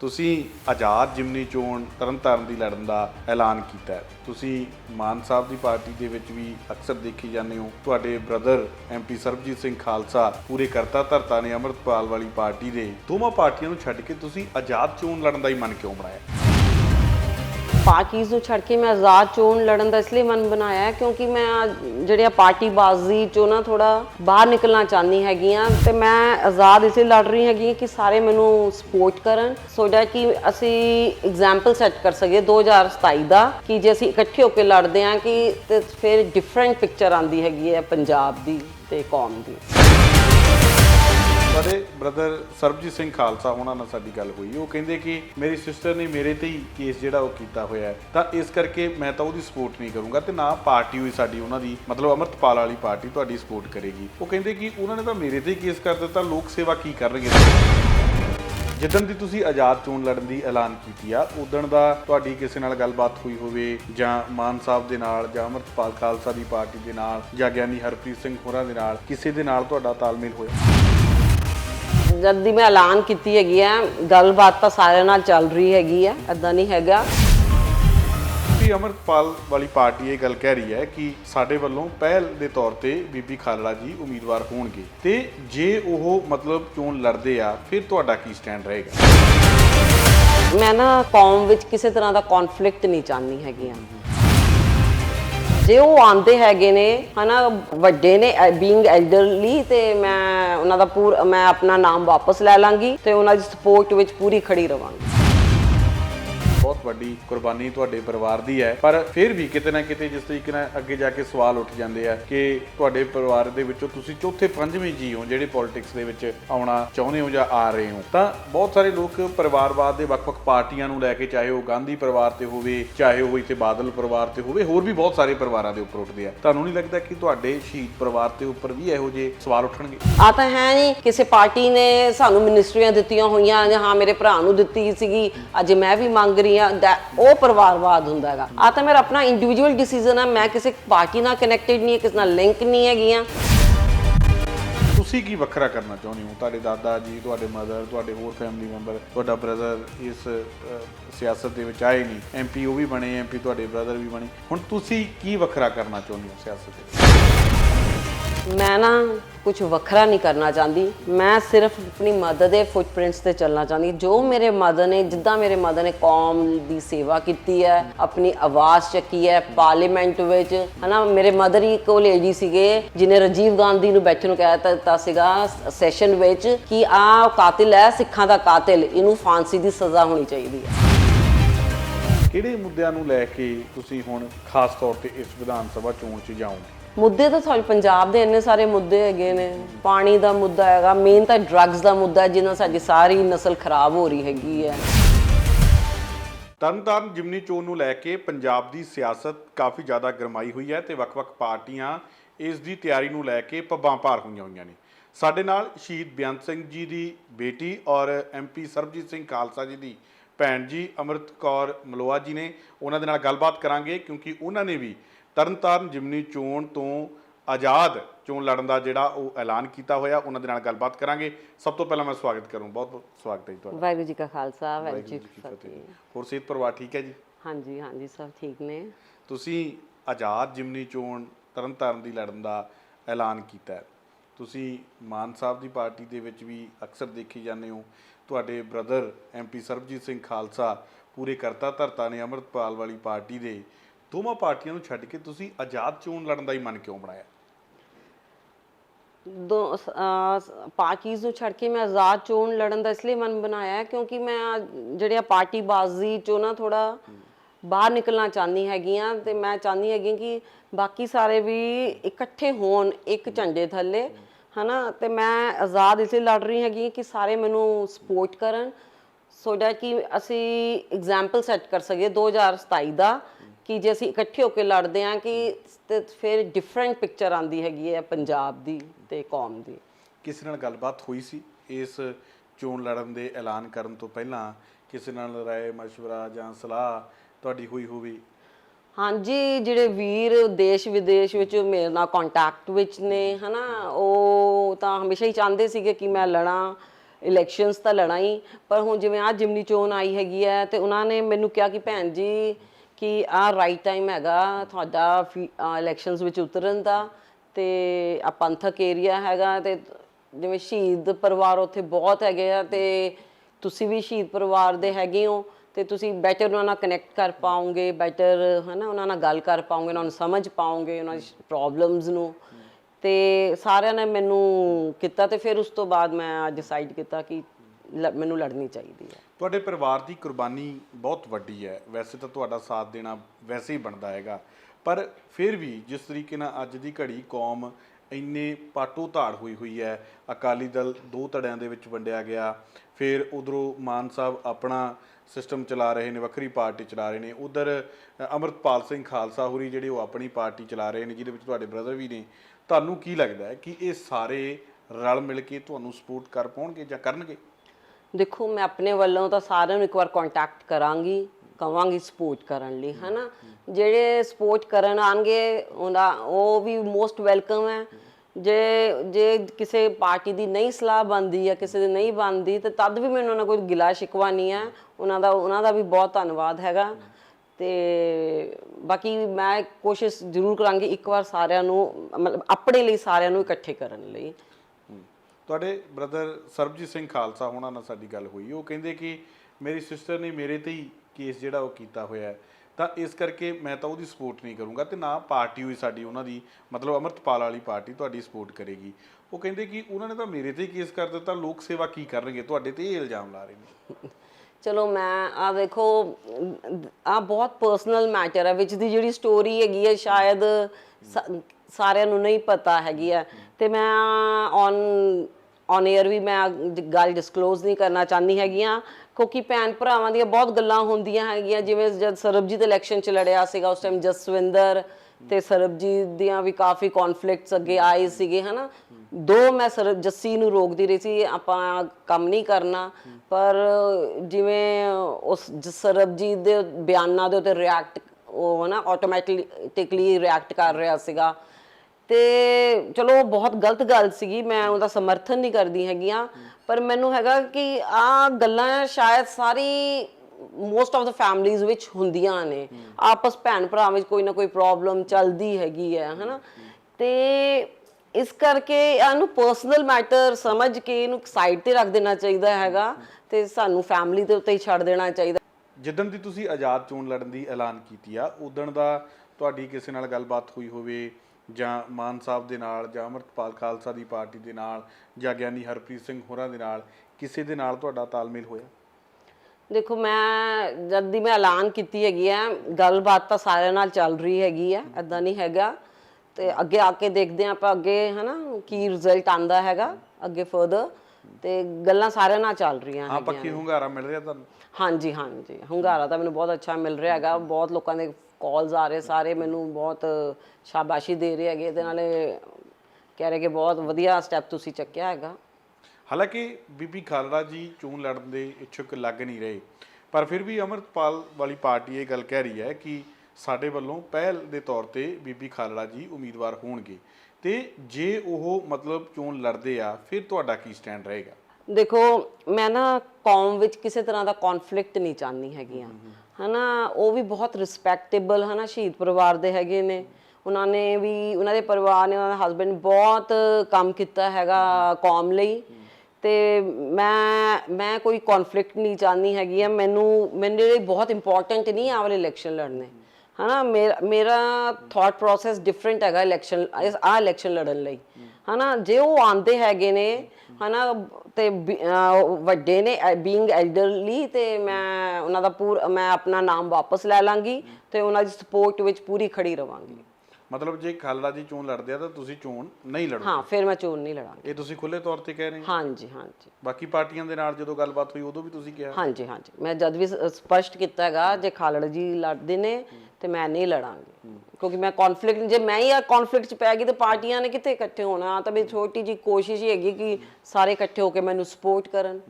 ਤੁਸੀਂ ਆਜ਼ਾਦ ਜਿਮਨੀ ਚੋਣ ਤਰਨਤਾਰਨ ਦੀ ਲੜਨ ਦਾ ਐਲਾਨ ਕੀਤਾ ਹੈ। ਤੁਸੀਂ ਮਾਨ ਸਾਹਿਬ ਦੀ ਪਾਰਟੀ ਦੇ ਵਿੱਚ ਵੀ ਅਕਸਰ ਦੇਖੀ ਜਾਂਦੇ ਹੋ। ਤੁਹਾਡੇ ਬ੍ਰਦਰ ਐਮਪੀ ਸਰਬਜੀਤ ਸਿੰਘ ਖਾਲਸਾ ਪੂਰੇ ਕਰਤਾ ਧਰਤਾ ਨੇ ਅੰਮ੍ਰਿਤਪਾਲ ਵਾਲੀ ਪਾਰਟੀ ਦੇ ਦੋਵਾਂ ਪਾਰਟੀਆਂ ਨੂੰ ਛੱਡ ਕੇ ਤੁਸੀਂ ਆਜ਼ਾਦ ਚੋਣ ਲੜਨ ਦਾ ਹੀ ਮਨ ਕਿਉਂ ਬਣਾਇਆ? ਪਾਰਟੀਜ਼ ਨੂੰ ਛੱਡ ਕੇ ਮੈਂ ਆਜ਼ਾਦ ਚੋਣ ਲੜਨ ਦਾ ਇਸ ਲਈ ਮਨ ਬਣਾਇਆ ਹੈ, ਕਿਉਂਕਿ ਮੈਂ ਜਿਹੜੇ ਆ ਪਾਰਟੀ ਬਾਜ਼ੀ ਚੋਂ ਨਾ ਥੋੜਾ ਬਾਹਰ ਨਿਕਲਣਾ ਚਾਹਨੀ ਹੈਗੀ ਆ ਤੇ ਮੈਂ ਆਜ਼ਾਦ ਇਸ ਲਈ ਲੜ ਰਹੀ ਹੈਗੀ ਹਾਂ ਕਿ ਸਾਰੇ ਮੈਨੂੰ ਸਪੋਰਟ ਕਰਨ ਸੋ that ਕਿ ਅਸੀਂ ਐਗਜ਼ਾਮਪਲ ਸੈੱਟ ਕਰ ਸਕੀਏ 2027 ਦਾ, ਕਿ ਜੇ ਅਸੀਂ ਇਕੱਠੇ ਹੋ ਕੇ ਲੜਦੇ ਹਾਂ ਕਿ ਤੇ ਫਿਰ ਡਿਫਰੈਂਟ ਪਿਕਚਰ ਆਂਦੀ ਹੈਗੀ ਹੈ ਪੰਜਾਬ ਦੀ ਤੇ ਕੌਮ ਦੀ। ਸਾਡੇ ਬ੍ਰਦਰ ਸਰਬਜੀਤ ਸਿੰਘ ਖਾਲਸਾ, ਉਹਨਾਂ ਨਾਲ ਸਾਡੀ ਗੱਲ ਹੋਈ। ਉਹ ਕਹਿੰਦੇ ਕਿ ਮੇਰੀ ਸਿਸਟਰ ਨੇ ਮੇਰੇ ਤੇ ਹੀ ਕੇਸ ਜਿਹੜਾ ਉਹ ਕੀਤਾ ਹੋਇਆ ਹੈ। ਤਾਂ ਇਸ ਕਰਕੇ ਮੈਂ ਤਾਂ ਉਹਦੀ ਸਪੋਰਟ ਨਹੀਂ ਕਰੂੰਗਾ ਤੇ ਨਾ ਪਾਰਟੀ ਹੋਈ ਸਾਡੀ, ਉਹਨਾਂ ਦੀ, ਮਤਲਬ ਅਮਰਤਪਾਲ ਵਾਲੀ ਪਾਰਟੀ ਤੁਹਾਡੀ ਸਪੋਰਟ ਕਰੇਗੀ। ਉਹ ਕਹਿੰਦੇ ਕਿ ਉਹਨਾਂ ਨੇ ਤਾਂ ਮੇਰੇ ਤੇ ਹੀ ਕੇਸ ਕਰ ਦਿੱਤਾ, ਲੋਕ ਸੇਵਾ ਕੀ ਕਰਨਗੇ? ਜਿੱਦਣ ਦੀ ਤੁਸੀਂ ਆਜ਼ਾਦ ਚੋਣ ਲੜਨ ਦੀ ਐਲਾਨ ਕੀਤੀ ਆ, ਉਦਣ ਦਾ ਤੁਹਾਡੀ ਕਿਸੇ ਨਾਲ ਗੱਲਬਾਤ ਹੋਈ ਹੋਵੇ ਜਾਂ ਮਾਨ ਸਾਹਿਬ ਦੇ ਨਾਲ, ਜਾਂ ਅਮਰਤਪਾਲ ਖਾਲਸਾ ਦੀ ਪਾਰਟੀ ਦੇ ਨਾਲ, ਜਾਂ ਗਿਆਨੀ ਹਰਪ੍ਰੀਤ ਸਿੰਘ ਹੋਰਾਂ ਦੇ ਨਾਲ, ਕਿਸੇ ਦੇ ਨਾਲ ਤੁਹਾਡਾ ਤਾਲਮੇਲ ਹੋਇਆ? ਜਦ ਦੀ ਮੈਂ ਐਲਾਨ ਕੀਤੀ ਹੈਗੀ ਆ ਗੱਲਬਾਤ ਤਾਂ ਸਾਰਿਆਂ ਨਾਲ ਚੱਲ ਰਹੀ ਹੈਗੀ ਆ ਐਦਾਂ ਨਹੀਂ ਹੈਗਾ। ਵੀ ਅਮਰਪਾਲ ਵਾਲੀ ਪਾਰਟੀ ਇਹ ਗੱਲ ਕਹਿ ਰਹੀ ਹੈ ਕਿ ਸਾਡੇ ਵੱਲੋਂ ਪਹਿਲ ਦੇ ਤੌਰ ਤੇ ਬੀਬੀ ਖਾਲੜਾ ਜੀ ਉਮੀਦਵਾਰ ਹੋਣਗੇ। ਤੇ ਜੇ ਉਹ ਮਤਲਬ ਚੋਣ ਲੜਦੇ ਆ ਫਿਰ ਤੁਹਾਡਾ ਕੀ ਸਟੈਂਡ ਰਹੇਗਾ? ਮੈਂ ਨਾ ਕੌਮ ਵਿੱਚ ਕਿਸੇ ਤਰ੍ਹਾਂ ਦਾ ਕਨਫਲਿਕਟ ਨਹੀਂ ਚਾਹਨੀ ਹੈਗੀ ਆ। ਜੇ ਉਹ ਆਂਦੇ ਹੈਗੇ ਨੇ, ਹਨਾ, ਵੱਡੇ ਨੇ ਬੀਇੰਗ ਐਲਡਰਲੀ ਤੇ ਮੈਂ ਉਹਨਾਂ ਦਾ ਪੂਰ, ਮੈਂ ਆਪਣਾ ਨਾਮ ਵਾਪਸ ਲੈ ਲਾਂਗੀ ਤੇ ਉਹਨਾਂ ਦੀ ਸਪੋਰਟ ਵਿੱਚ ਪੂਰੀ ਖੜੀ ਰਵਾਂਗੀ। ਬਹੁਤ ਵੱਡੀ ਕੁਰਬਾਨੀ ਤੁਹਾਡੇ ਪਰਿਵਾਰ ਦੀ ਹੈ। ਪਰ ਫਿਰ ਵੀ ਕਿਤੇ ਨਾ ਕਿਤੇ ਜਿਸ ਤਰੀਕੇ ਨਾਲ ਅੱਗੇ ਜਾ ਕੇ ਸਵਾਲ ਉੱਠ ਜਾਂਦੇ ਆ ਕਿ ਤੁਹਾਡੇ ਪਰਿਵਾਰ ਦੇ ਵਿੱਚੋਂ ਤੁਸੀਂ ਚੌਥੇ ਪੰਜਵੇਂ ਜੀ ਹੋ ਜਿਹੜੇ ਪੋਲਿਟਿਕਸ ਦੇ ਵਿੱਚ ਆਉਣਾ ਚਾਹੁੰਦੇ ਹੋ ਜਾਂ ਆ ਰਹੇ ਹੋ। ਤਾਂ ਬਹੁਤ ਸਾਰੇ ਲੋਕ ਪਰਿਵਾਰਵਾਦ ਦੇ ਵੱਖ-ਵੱਖ ਪਾਰਟੀਆਂ ਨੂੰ ਲੈ ਕੇ ਚਾਹੇ ਉਹ ਗਾਂਧੀ ਪਰਿਵਾਰ ਤੇ ਹੋਵੇ, ਚਾਹੇ ਉਹ ਇੱਥੇ ਬਾਦਲ ਪਰਿਵਾਰ ਤੇ ਹੋਵੇ, ਹੋਰ ਵੀ ਬਹੁਤ ਸਾਰੇ ਪਰਿਵਾਰਾਂ ਦੇ ਉੱਪਰ ਉੱਠਦੇ ਆ। ਤੁਹਾਨੂੰ ਨਹੀਂ ਲੱਗਦਾ ਕਿ ਤੁਹਾਡੇ ਸ਼ਹੀਦ ਪਰਿਵਾਰ ਦੇ ਉੱਪਰ ਵੀ ਇਹੋ ਜਿਹੇ ਸਵਾਲ ਉੱਠਣਗੇ? ਆ ਤਾਂ ਹੈ ਨਹੀਂ ਕਿਸੇ ਪਾਰਟੀ ਨੇ ਸਾਨੂੰ ਮਿਨਿਸਟਰੀਆਂ ਦਿੱਤੀਆਂ ਹੋਈਆਂ ਜਾਂ ਹਾਂ ਮੇਰੇ ਭਰਾ ਨੂੰ ਦਿੱਤੀ ਸੀਗੀ, ਅੱਜ ਮੈਂ ਵੀ ਮੰਗ ਰਹੀ ਹਾਂ ਉਹ ਪਰਿਵਾਰਵਾਦ ਹੁੰਦਾ ਹੈਗਾ। ਆ ਤਾਂ ਮੇਰਾ ਆਪਣਾ ਇੰਡੀਵਿਜੂਅਲ ਡਿਸੀਜਨ ਹੈ ਮੈਂ ਕਿਸੇ ਪਾਰਟੀ ਨਾਲ ਕਨੈਕਟਡ ਨਹੀਂ ਹੈ ਕਿਸੇ ਨਾਲ ਲਿੰਕ ਨਹੀਂ ਹੈਗੀਆਂ। ਤੁਸੀਂ ਕੀ ਵੱਖਰਾ ਕਰਨਾ ਚਾਹੁੰਦੇ ਹੋ? ਤੁਹਾਡੇ ਦਾਦਾ ਜੀ, ਤੁਹਾਡੇ ਮਦਰ ਤੁਹਾਡੇ ਹੋਰ ਫੈਮਿਲੀ ਮੈਂਬਰ ਤੁਹਾਡਾ ਬ੍ਰਦਰ ਇਸ ਸਿਆਸਤ ਦੇ ਵਿੱਚ ਆਏ ਨਹੀਂ। ਐਮਪੀ ਉਹ ਵੀ ਬਣੇ ਐਮਪੀ ਤੁਹਾਡੇ ਬ੍ਰਦਰ ਵੀ ਬਣੇ। ਹੁਣ ਤੁਸੀਂ ਕੀ ਵੱਖਰਾ ਕਰਨਾ ਚਾਹੁੰਦੇ ਹੋ ਸਿਆਸਤ ਦੇ ਵਿੱਚ? ਮੈਂ ਨਾ ਕੁਝ ਵੱਖਰਾ ਨਹੀਂ ਕਰਨਾ ਚਾਹੁੰਦੀ। ਮੈਂ ਸਿਰਫ ਆਪਣੀ ਮਦਰ ਦੇ ਫੁੱਟਪ੍ਰਿੰਟਸ ਤੇ ਚੱਲਣਾ ਚਾਹੁੰਦੀ। ਜੋ ਮੇਰੇ ਮਦਰ ਨੇ, ਜਿੱਦਾਂ ਮੇਰੇ ਮਦਰ ਨੇ ਕੌਮ ਦੀ ਸੇਵਾ ਕੀਤੀ ਹੈ, ਆਪਣੀ ਆਵਾਜ਼ ਚੱਕੀ ਹੈ ਪਾਰਲੀਮੈਂਟ ਵਿੱਚ, ਹਨਾ, ਮੇਰੇ ਮਦਰ ਹੀ ਕੋ ਲੇਡੀ ਸੀਗੇ ਜਿਨੇ ਰਾਜੀਵ ਗਾਂਧੀ ਨੂੰ ਬੈਠਣ ਨੂੰ ਕਹਿ ਦਿੱਤਾ ਸੀਗਾ ਸੈਸ਼ਨ ਵਿੱਚ ਕਿ ਆ ਕਾਤਿਲ ਹੈ, ਸਿੱਖਾਂ ਦਾ ਕਾਤਿਲ, ਇਹਨੂੰ ਫਾਂਸੀ ਦੀ ਸਜ਼ਾ ਹੋਣੀ ਚਾਹੀਦੀ ਹੈ। ਕਿਹੜੇ ਮੁੱਦਿਆਂ ਨੂੰ ਲੈ ਕੇ ਤੁਸੀਂ ਹੁਣ ਖਾਸ ਤੌਰ ਤੇ ਇਸ ਵਿਧਾਨ ਸਭਾ ਚੋਣ 'ਚ ਜਾਓਗੇ? ਮੁੱਦੇ ਤਾਂ ਸਾਡੇ ਪੰਜਾਬ ਦੇ ਇੰਨੇ ਸਾਰੇ ਮੁੱਦੇ ਹੈਗੇ ਨੇ। ਪਾਣੀ ਦਾ ਮੁੱਦਾ ਹੈਗਾ ਮੇਨ ਤਾਂ ਡਰੱਗਸ ਦਾ ਮੁੱਦਾ ਜਿਹਨਾਂ ਸਾਡੀ ਸਾਰੀ ਨਸਲ ਖਰਾਬ ਹੋ ਰਹੀ ਹੈਗੀ ਹੈ। ਤਰਨਤਾਰਨ ਜਿਮਨੀ ਚੋਣ ਨੂੰ ਲੈ ਕੇ ਪੰਜਾਬ ਦੀ ਸਿਆਸਤ ਕਾਫੀ ਜ਼ਿਆਦਾ ਗਰਮਾਈ ਹੋਈ ਹੈ ਤੇ ਵੱਖ-ਵੱਖ ਪਾਰਟੀਆਂ ਇਸ ਦੀ ਤਿਆਰੀ ਨੂੰ ਲੈ ਕੇ ਪੱਬਾਂ ਭਾਰ ਹੋਈਆਂ ਹੋਈਆਂ ਨੇ। ਸਾਡੇ ਨਾਲ ਸ਼ਹੀਦ ਬੇਅੰਤ ਸਿੰਘ ਜੀ ਦੀ ਬੇਟੀ ਔਰ ਐਮਪੀ ਸਰਬਜੀਤ ਸਿੰਘ ਖਾਲਸਾ ਜੀ ਦੀ ਭੈਣ ਜੀ ਅਮਰਤ ਕੌਰ ਮਲੋਆ ਜੀ ਨੇ। ਉਹਨਾਂ ਦੇ ਨਾਲ ਗੱਲਬਾਤ ਕਰਾਂਗੇ ਕਿਉਂਕਿ ਉਹਨਾਂ ਨੇ ਵੀ ਤਰਨਤਾਰਨ ਜਿਮਨੀ ਚੋਣ ਤੋਂ ਆਜ਼ਾਦ ਚੋਣ ਲੜਨ ਦਾ ਜਿਹੜਾ ਉਹ ਐਲਾਨ ਕੀਤਾ ਹੋਇਆ ਉਹਨਾਂ ਦੇ ਨਾਲ ਗੱਲਬਾਤ ਕਰਾਂਗੇ। ਸਭ ਤੋਂ ਪਹਿਲਾਂ ਮੈਂ ਸਵਾਗਤ ਕਰੂੰ। ਬਹੁਤ ਬਹੁਤ ਸਵਾਗਤ ਹੈ ਜੀ ਤੁਹਾਡਾ। ਵਾਹਿਗੁਰੂ ਜੀ ਕਾ ਖਾਲਸਾ ਵਾਹਿਗੁਰੂ ਜੀ ਕੀ ਫਤਿਹ। ਫਤਿਹ। ਹੋਰ ਸਿਹਤ ਪਰਿਵਾਰ ਠੀਕ ਹੈ ਜੀ? ਹਾਂਜੀ ਹਾਂਜੀ ਸਭ ਠੀਕ ਨੇ। ਤੁਸੀਂ ਆਜ਼ਾਦ ਜਿਮਨੀ ਚੋਣ ਤਰਨਤਾਰਨ ਦੀ ਲੜਨ ਦਾ ਐਲਾਨ ਕੀਤਾ ਹੈ। ਤੁਸੀਂ ਮਾਨ ਸਾਹਿਬ ਦੀ ਪਾਰਟੀ ਦੇ ਵਿੱਚ ਵੀ ਅਕਸਰ ਦੇਖੀ ਜਾਂਦੇ ਹੋ। ਤੁਹਾਡੇ ਬ੍ਰਦਰ ਐਮਪੀ ਸਰਬਜੀਤ ਸਿੰਘ ਖਾਲਸਾ ਪੂਰੇ ਕਰਤਾ ਧਰਤਾ ਨੇ ਅੰਮ੍ਰਿਤਪਾਲ ਵਾਲੀ ਪਾਰਟੀ ਦੇ ਦੋਵਾਂ ਪਾਰਟੀਆਂ ਨੂੰ ਛੱਡ ਕੇ ਤੁਸੀਂ ਆਜ਼ਾਦ ਚੋਣ ਲੜਨ ਦਾ ਹੀ ਮਨ ਕਿਉਂ ਬਣਾਇਆ? ਦੋ ਪਾਰਟੀਜ਼ ਨੂੰ ਛੱਡ ਕੇ ਮੈਂ ਆਜ਼ਾਦ ਚੋਣ ਲੜਨ ਦਾ ਇਸ ਲਈ ਮਨ ਬਣਾਇਆ ਹੈ ਕਿਉਂਕਿ ਮੈਂ ਜਿਹੜੇ ਆ ਪਾਰਟੀ ਬਾਜ਼ੀ ਚੋਂ ਨਾ ਥੋੜਾ ਬਾਹਰ ਨਿਕਲਣਾ ਚਾਹਨੀ ਹੈਗੀ ਆ ਤੇ ਮੈਂ ਚਾਹਨੀ ਹੈਗੀ ਕਿ ਬਾਕੀ ਸਾਰੇ ਵੀ ਇਕੱਠੇ ਹੋਣ ਇੱਕ ਝੰਡੇ ਥੱਲੇ, ਹਨਾ? ਤੇ ਮੈਂ ਆਜ਼ਾਦ ਇਸ ਲਈ ਲੜ ਰਹੀ ਹੈਗੀ ਕਿ ਸਾਰੇ ਮੈਨੂੰ ਸਪੋਰਟ ਕਰਨ। ਸੋ that ਕਿ ਅਸੀਂ ਐਗਜ਼ਾਮਪਲ ਸੈੱਟ ਕਰ ਸਕੀਏ 2027 ਦਾ। ਕਿ ਜੇ ਅਸੀਂ ਇਕੱਠੇ ਹੋ ਕੇ ਲੜਦੇ ਹਾਂ ਕਿ ਤੇ ਫਿਰ ਡਿਫਰੈਂਟ ਪਿਕਚਰ ਆਂਦੀ ਹੈਗੀ ਹੈ ਪੰਜਾਬ ਦੀ ਤੇ ਕੌਮ ਦੀ। ਕਿਸੇ ਨਾਲ ਗੱਲਬਾਤ ਹੋਈ ਸੀ ਇਸ ਚੋਣ ਲੜਨ ਦੇ ਐਲਾਨ ਕਰਨ ਤੋਂ ਪਹਿਲਾਂ? ਕਿਸੇ ਨਾਲ ਰਾਏ ਮਸ਼ਵਰਾ ਜਾਂ ਸਲਾਹ ਤੁਹਾਡੀ ਹੋਈ ਹੋਵੇ? ਹਾਂਜੀ ਜਿਹੜੇ ਵੀਰ ਦੇਸ਼ ਵਿਦੇਸ਼ ਵਿੱਚ ਮੇਰੇ ਨਾਲ ਕੰਟੈਕਟ ਵਿੱਚ ਨੇ ਹਨਾ ਉਹ ਤਾਂ ਹਮੇਸ਼ਾ ਹੀ ਚਾਹੁੰਦੇ ਸੀਗੇ ਕਿ ਮੈਂ ਲੜਾਂ ਇਲੈਕਸ਼ਨਸ ਤਾਂ ਲੜਾਂ ਹੀ ਪਰ ਹੁਣ ਜਿਵੇਂ ਆ ਜਿਮਨੀ ਚੋਣ ਆਈ ਹੈਗੀ ਹੈ ਤੇ ਉਹਨਾਂ ਨੇ ਮੈਨੂੰ ਕਿਹਾ ਕਿ ਭੈਣ ਜੀ ਕਿ ਆ ਰਾਈਟ ਟਾਈਮ ਹੈਗਾ ਤੁਹਾਡਾ ਇਲੈਕਸ਼ਨਸ ਵਿੱਚ ਉਤਰਨ ਦਾ ਤੇ ਆ ਪੰਥਕ ਏਰੀਆ ਹੈਗਾ ਤੇ ਜਿਵੇਂ ਸ਼ਹੀਦ ਪਰਿਵਾਰ ਉੱਥੇ ਬਹੁਤ ਹੈਗੇ ਆ ਤੇ ਤੁਸੀਂ ਵੀ ਸ਼ਹੀਦ ਪਰਿਵਾਰ ਦੇ ਹੈਗੇ ਹੋ ਤੇ ਤੁਸੀਂ ਬੈਟਰ ਉਹਨਾਂ ਨਾਲ ਕਨੈਕਟ ਕਰ ਪਾਓਗੇ ਬੈਟਰ ਹਨਾ ਉਹਨਾਂ ਨਾਲ ਗੱਲ ਕਰ ਪਾਓਗੇ, ਉਹਨਾਂ ਨੂੰ ਸਮਝ ਪਾਓਗੇ, ਉਹਨਾਂ ਦੀ ਪ੍ਰੋਬਲਮਸ ਨੂੰ। ਤੇ ਸਾਰਿਆਂ ਨੇ ਮੈਨੂੰ ਕੀਤਾ ਤੇ ਫਿਰ ਉਸ ਤੋਂ ਬਾਅਦ ਮੈਂ ਡਿਸਾਈਡ ਕੀਤਾ ਕਿ ਲ- ਮੈਨੂੰ ਲੜਨੀ ਚਾਹੀਦੀ ਹੈ। ਤੁਹਾਡੇ ਪਰਿਵਾਰ ਦੀ ਕੁਰਬਾਨੀ ਬਹੁਤ ਵੱਡੀ ਹੈ। ਵੈਸੇ ਤਾਂ ਤੁਹਾਡਾ ਸਾਥ ਦੇਣਾ ਵੈਸੇ ਹੀ ਬਣਦਾ ਹੈਗਾ। ਪਰ ਫਿਰ ਵੀ ਜਿਸ ਤਰੀਕੇ ਨਾਲ ਅੱਜ ਦੀ ਘੜੀ ਕੌਮ ਇੰਨੇ ਪਾਟੋ ਧਾੜ ਹੋਈ ਹੋਈ ਹੈ, ਅਕਾਲੀ ਦਲ ਦੋ ਧੜਿਆਂ ਦੇ ਵਿੱਚ ਵੰਡਿਆ ਗਿਆ, ਫਿਰ ਉਧਰੋਂ ਮਾਨ ਸਾਹਿਬ ਆਪਣਾ ਸਿਸਟਮ ਚਲਾ ਰਹੇ ਨੇ, ਵੱਖਰੀ ਪਾਰਟੀ ਚਲਾ ਰਹੇ ਨੇ, ਉਧਰ ਅਮਰਤਪਾਲ ਸਿੰਘ ਖਾਲਸਾ ਹੋਰੀ ਜਿਹੜੇ ਉਹ ਆਪਣੀ ਪਾਰਟੀ ਚਲਾ ਰਹੇ ਨੇ, ਜਿਹਦੇ ਵਿੱਚ ਤੁਹਾਡੇ ਬ੍ਰਦਰ ਵੀ ਨੇ। ਤੁਹਾਨੂੰ ਕੀ ਲੱਗਦਾ ਹੈ ਕਿ ਇਹ ਸਾਰੇ ਰਲ ਮਿਲ ਕੇ ਤੁਹਾਨੂੰ ਸਪੋਰਟ ਕਰ ਪਾਉਣਗੇ ਜਾਂ ਕਰਨਗੇ? ਦੇਖੋ, ਮੈਂ ਆਪਣੇ ਵੱਲੋਂ ਤਾਂ ਸਾਰਿਆਂ ਨੂੰ ਇੱਕ ਵਾਰ ਕੰਟੈਕਟ ਕਰਾਂਗੀ, ਕਵਾਂਗੀ ਸਪੋਰਟ ਕਰਨ ਲਈ, ਹਨਾ? ਜਿਹੜੇ ਸਪੋਰਟ ਕਰਨ ਆਣਗੇ, ਉਹਦਾ ਉਹ ਵੀ ਮੋਸਟ ਵੈਲਕਮ ਹੈ। ਜੇ ਜੇ ਕਿਸੇ ਪਾਰਟੀ ਦੀ ਨਹੀਂ ਸਲਾਹ ਬਣਦੀ ਹੈ ਕਿਸੇ ਦੀ ਨਹੀਂ ਬਣਦੀ, ਤੇ ਤਦ ਵੀ ਮੈਨੂੰ ਉਹਨਾਂ ਕੋਈ ਗਿਲਾ ਸ਼ਿਕਵਾ ਨਹੀਂ ਹੈ। ਉਹਨਾਂ ਦਾ ਉਹਨਾਂ ਦਾ ਵੀ ਬਹੁਤ ਧੰਨਵਾਦ ਹੈਗਾ। ਤੇ ਬਾਕੀ ਮੈਂ ਕੋਸ਼ਿਸ਼ ਜ਼ਰੂਰ ਕਰਾਂਗੀ ਇੱਕ ਵਾਰ ਸਾਰਿਆਂ ਨੂੰ, ਮਤਲਬ ਆਪਣੇ ਲਈ ਸਾਰਿਆਂ ਨੂੰ ਇਕੱਠੇ ਕਰਨ ਲਈ। ਤੁਹਾਡੇ ਬ੍ਰਦਰ ਸਰਬਜੀਤ ਸਿੰਘ ਖਾਲਸਾ ਹੋਣਾ ਨਾਲ ਸਾਡੀ ਗੱਲ ਹੋਈ। ਉਹ ਕਹਿੰਦੇ ਕਿ ਮੇਰੀ ਸਿਸਟਰ ਨੇ ਮੇਰੇ ਤੇ ਹੀ ਕੇਸ ਜਿਹੜਾ ਉਹ ਕੀਤਾ ਹੋਇਆ ਤਾਂ ਇਸ ਕਰਕੇ ਮੈਂ ਤਾਂ ਉਹਦੀ ਸਪੋਰਟ ਨਹੀਂ ਕਰੂੰਗਾ ਤੇ ਨਾ ਪਾਰਟੀ ਹੋਈ ਸਾਡੀ, ਉਹਨਾਂ ਦੀ ਮਤਲਬ ਅਮਰਤਪਾਲ ਵਾਲੀ ਪਾਰਟੀ ਤੁਹਾਡੀ ਸਪੋਰਟ ਕਰੇਗੀ। ਉਹ ਕਹਿੰਦੇ ਕਿ ਉਹਨਾਂ ਨੇ ਤਾਂ ਮੇਰੇ ਤੇ ਹੀ ਕੇਸ ਕਰ ਦਿੱਤਾ, ਲੋਕ ਸੇਵਾ ਕੀ ਕਰਨਗੇ? ਤੁਹਾਡੇ ਤੇ ਇਹ ਇਲਜ਼ਾਮ ਲਾ ਰਹੇ ਨੇ। ਚਲੋ ਮੈਂ, ਆ ਦੇਖੋ ਆ ਬਹੁਤ ਪਰਸਨਲ ਮੈਟਰ ਹੈ, ਵਿੱਚ ਦੀ ਜਿਹੜੀ ਸਟੋਰੀ ਹੈਗੀ ਹੈ, ਸ਼ਾਇਦ ਸਾਰਿਆਂ ਨੂੰ ਨਹੀਂ ਪਤਾ ਹੈਗੀ ਹੈ। ਤੇ ਮੈਂ ਔਨ ਔਨ 에ਅਰ ਵੀ ਮੈਂ ਗੱਲ ਡਿਸਕਲੋਜ਼ ਨਹੀਂ ਕਰਨਾ ਚਾਹੁੰਦੀ ਹੈਗੀ ਆ ਕਿਉਂਕਿ ਭੈਣ ਭਰਾਵਾਂ ਦੀਆਂ ਬਹੁਤ ਗੱਲਾਂ ਹੁੰਦੀਆਂ ਹੈਗੀਆਂ, ਜਿਵੇਂ ਜਦ ਸਰਬਜੀਤ ਇਲੈਕਸ਼ਨ ਚ ਲੜਿਆ ਸੀਗਾ, ਉਸ ਟਾਈਮ ਜਸਵਿੰਦਰ ਤੇ ਸਰਬਜੀਤ ਦੀਆਂ ਵੀ ਕਾਫੀ ਕਨਫਲਿਕਟਸ ਅੱਗੇ ਆਏ ਸੀਗੇ, ਹਨਾ? ਦੋ ਮੈਂ ਸਰਬ ਜੱਸੀ ਨੂੰ ਰੋਕਦੀ ਰਹੀ ਸੀ, ਆਪਾਂ ਕੰਮ ਨਹੀਂ ਕਰਨਾ, ਪਰ ਜਿਵੇਂ ਉਸ ਸਰਬਜੀਤ ਦੇ ਬਿਆਨਾਂ ਦੇ ਉੱਤੇ ਰਿਐਕਟ ਉਹ ਨਾ ਆਟੋਮੈਟਿਕਲੀ ਰਿਐਕਟ ਕਰ ਰਿਹਾ ਸੀਗਾ ਤੇ ਚਲੋ ਬਹੁਤ ਗਲਤ ਗੱਲ ਸੀਗੀ, ਮੈਂ ਉਹਦਾ ਸਮਰਥਨ ਨਹੀਂ ਕਰਦੀ ਹੈਗੀਆਂ। ਪਰ ਮੈਨੂੰ ਹੈਗਾ ਕਿ ਆ ਗੱਲਾਂ ਸ਼ਾਇਦ ਸਾਰੀ ਮੋਸਟ ਆਫ ਦਾ ਫੈਮਲੀਜ਼ ਵਿੱਚ ਹੁੰਦੀਆਂ ਨੇ। ਆਪਸ ਭੈਣ ਭਰਾ ਵਿੱਚ ਕੋਈ ਨਾ ਕੋਈ ਪ੍ਰੋਬਲਮ ਚੱਲਦੀ ਹੈਗੀ ਹੈ, ਹਨਾ? ਤੇ ਇਸ ਕਰਕੇ ਇਹਨੂੰ ਪਰਸਨਲ ਮੈਟਰ ਸਮਝ ਕੇ ਇਹਨੂੰ ਸਾਈਡ ਤੇ ਰੱਖ ਦੇਣਾ ਚਾਹੀਦਾ ਹੈਗਾ ਤੇ ਸਾਨੂੰ ਫੈਮਿਲੀ ਦੇ ਉੱਤੇ ਹੀ ਛੱਡ ਦੇਣਾ ਚਾਹੀਦਾ। ਜਿੱਦਣ ਦੀ ਤੁਸੀਂ ਆਜ਼ਾਦ ਚੋਣ ਲੜਨ ਦੀ ਐਲਾਨ ਕੀਤੀ ਆ, ਉਦਣ ਦਾ ਤੁਹਾਡੀ ਕਿਸੇ ਨਾਲ ਗੱਲਬਾਤ ਹੋਈ ਹੋਵੇ ਜਾਂ ਮਾਨ ਸਾਹਿਬ ਦੇ ਨਾਲ ਜਾਂ ਅਮਰਤਪਾਲ ਖਾਲਸਾ ਦੀ ਪਾਰਟੀ ਦੇ ਨਾਲ ਜਾਂ ਗਿਆਨੀ ਹਰਪ੍ਰੀਤ ਸਿੰਘ ਹੋਰਾਂ ਦੇ ਨਾਲ ਕਿਸੇ ਦੇ ਨਾਲ ਤੁਹਾਡਾ ਤਾਲਮੇਲ ਹੋਇਆ? ਦੇਖੋ ਮੈਂ ਜਦ ਦੀ ਮੈਂ ਐਲਾਨ ਕੀਤੀ ਹੈਗੀ ਆ ਗੱਲਬਾਤ ਤਾਂ ਸਾਰਿਆਂ ਨਾਲ ਚੱਲ ਰਹੀ ਹੈਗੀ ਆ ਐਦਾਂ ਨਹੀਂ ਹੈਗਾ। ਤੇ ਅੱਗੇ ਆ ਕੇ ਦੇਖਦੇ ਆ ਆਪਾਂ ਅੱਗੇ ਹਨਾ ਕੀ ਰਿਜ਼ਲਟ ਆਂਦਾ ਹੈਗਾ ਅੱਗੇ ਫਰਦਰ ਤੇ ਗੱਲਾਂ ਸਾਰਿਆਂ ਨਾਲ ਚੱਲ ਰਹੀਆਂ ਹਾਂ ਹੈਗੀਆਂ ਪੱਕੀ ਹੁੰਗਾਰਾ ਮਿਲ ਰਿਹਾ ਤੁਹਾਨੂੰ? ਹਾਂਜੀ ਹਾਂਜੀ। ਹੁੰਗਾਰਾ ਤਾਂ ਮੈਨੂੰ ਬਹੁਤ ਅੱਛਾ ਮਿਲ ਰਿਹਾ ਹੈਗਾ। ਬਹੁਤ ਲੋਕਾਂ ਦੇ ਕਾਲਸ ਆ ਰਹੇ ਸਾਰੇ ਮੈਨੂੰ ਬਹੁਤ ਸ਼ਾਬਾਸ਼ੀ ਦੇ ਰਹੇ ਹੈਗੇ ਤੇ ਨਾਲੇ ਕਹਿ ਰਹੇ ਕਿ ਬਹੁਤ ਵਧੀਆ ਸਟੈਪ ਤੁਸੀਂ ਚੱਕਿਆ ਹੈਗਾ। ਹਾਲਾਂਕਿ ਬੀਬੀ ਖਾਲੜਾ ਜੀ ਚੋਣ ਲੜਨ ਦੇ ਇੱਛੁਕ ਲੱਗ ਨਹੀਂ ਰਹੇ ਪਰ ਫਿਰ ਵੀ ਅਮਰਤਪਾਲ ਵਾਲੀ ਪਾਰਟੀ ਇਹ ਗੱਲ ਕਹਿ ਰਹੀ ਹੈ ਕਿ ਸਾਡੇ ਵੱਲੋਂ ਪਹਿਲ ਦੇ ਤੌਰ ਤੇ ਬੀਬੀ ਖਾਲੜਾ ਜੀ ਉਮੀਦਵਾਰ ਹੋਣਗੇ ਤੇ ਜੇ ਉਹ ਮਤਲਬ ਚੋਣ ਲੜਦੇ ਆ ਫਿਰ ਤੁਹਾਡਾ ਕੀ ਸਟੈਂਡ ਰਹੇਗਾ? ਦੇਖੋ ਮੈਂ ਨਾ ਕੌਮ ਵਿੱਚ ਕਿਸੇ ਤਰ੍ਹਾਂ ਦਾ ਕਨਫਲਿਕਟ ਨਹੀਂ ਚਾਹੁੰਦੀ ਹੈਗੀ ਆ ਹਨਾ, ਉਹ ਵੀ ਬਹੁਤ ਰਿਸਪੈਕਟੇਬਲ ਹਨਾ, ਸ਼ਹੀਦ ਪਰਿਵਾਰ ਦੇ ਹੈਗੇ ਨੇ। ਉਹਨਾਂ ਨੇ ਵੀ, ਉਹਨਾਂ ਦੇ ਪਰਿਵਾਰ ਨੇ, ਉਹਨਾਂ ਦਾ ਹਸਬੰਡ ਬਹੁਤ ਕੰਮ ਕੀਤਾ ਹੈਗਾ ਕੌਮ ਲਈ। ਤੇ ਮੈਂ ਮੈਂ ਕੋਈ ਕਨਫਲਿਕਟ ਨਹੀਂ ਚਾਹੁੰਦੀ ਹੈਗੀ ਆ। ਮੈਨੂੰ ਮੇਰੇ ਲਈ ਬਹੁਤ ਇੰਪੋਰਟੈਂਟ ਨਹੀਂ ਆ ਵਾਲੇ ਇਲੈਕਸ਼ਨ ਲੜਨੇ ਹਨਾ, ਮੇਰਾ ਮੇਰਾ ਥਾਟ ਪ੍ਰੋਸੈਸ ਡਿਫਰੈਂਟ ਹੈਗਾ ਇਲੈਕਸ਼ਨ ਆ ਇਲੈਕਸ਼ਨ ਲੜਨ ਲਈ। ਹਨਾ, ਜੇ ਉਹ ਆਂਦੇ ਹੈਗੇ ਨੇ, ਹਨਾ ਤੇ ਬੀ- ਅਹ ਵੱਡੇ ਨੇ ਬੀਇੰਗ ਐਲਡਰਲੀ ਤੇ ਮੈਂ ਉਹਨਾਂ ਦਾ ਪੂਰ, ਮੈਂ ਆਪਣਾ ਨਾਮ ਵਾਪਸ ਲੈ ਲਾਂਗੀ ਤੇ ਉਹਨਾਂ ਦੀ ਸਪੋਰਟ ਵਿੱਚ ਪੂਰੀ ਖੜੀ ਰਵਾਂਗੀ। ਮਤਲਬ ਜੇ ਖਾਲੜਾ ਜੀ ਚੋਣ ਲੜਦੇ ਆ ਤਾਂ ਤੁਸੀਂ ਚੋਣ ਨਹੀਂ ਲੜੋਗੇ। ਹਾਂ ਫਿਰ ਮੈਂ ਚੋਣ ਨਹੀਂ ਲੜਾਂਗੀ। ਇਹ ਤੁਸੀਂ ਖੁੱਲੇ ਤੌਰ ਤੇ ਕਹਿ ਰਹੇ ਹੋ? ਹਾਂਜੀ ਹਾਂਜੀ। ਬਾਕੀ ਪਾਰਟੀਆਂ ਦੇ ਨਾਲ ਜਦੋਂ ਗੱਲਬਾਤ ਹੋਈ ਉਦੋਂ ਵੀ ਤੁਸੀਂ ਕਿਹਾ? ਹਾਂਜੀ ਹਾਂਜੀ। ਮੈਂ ਜਦ ਵੀ ਸਪਸ਼ਟ ਕੀਤਾ ਹੈਗਾ ਜੇ ਖਾਲੜ ਜੀ ਲੜਦੇ ਨੇ ਤੇ ਮੈਂ ਨਹੀਂ ਲੜਾਂਗੀ। ਕਿਉਂਕਿ ਮੈਂ ਕਨਫਲਿਕਟ ਜੇ ਮੈਂ ਹੀ ਆ ਕਨਫਲਿਕਟ ਚ ਪੈ ਗਈ ਤੇ ਪਾਰਟੀਆਂ ਨੇ ਕਿੱਥੇ ਇਕੱਠੇ ਹੋਣਾ? ਤਾਂ ਮੇਰੀ ਛੋਟੀ ਜੀ ਕੋਸ਼ਿਸ਼ ਹੀ ਹੈਗੀ ਕਿ ਸਾਰੇ ਇਕੱਠੇ ਹੋ ਕੇ ਮੈਨੂੰ ਸਪੋਰਟ ਕਰਨ।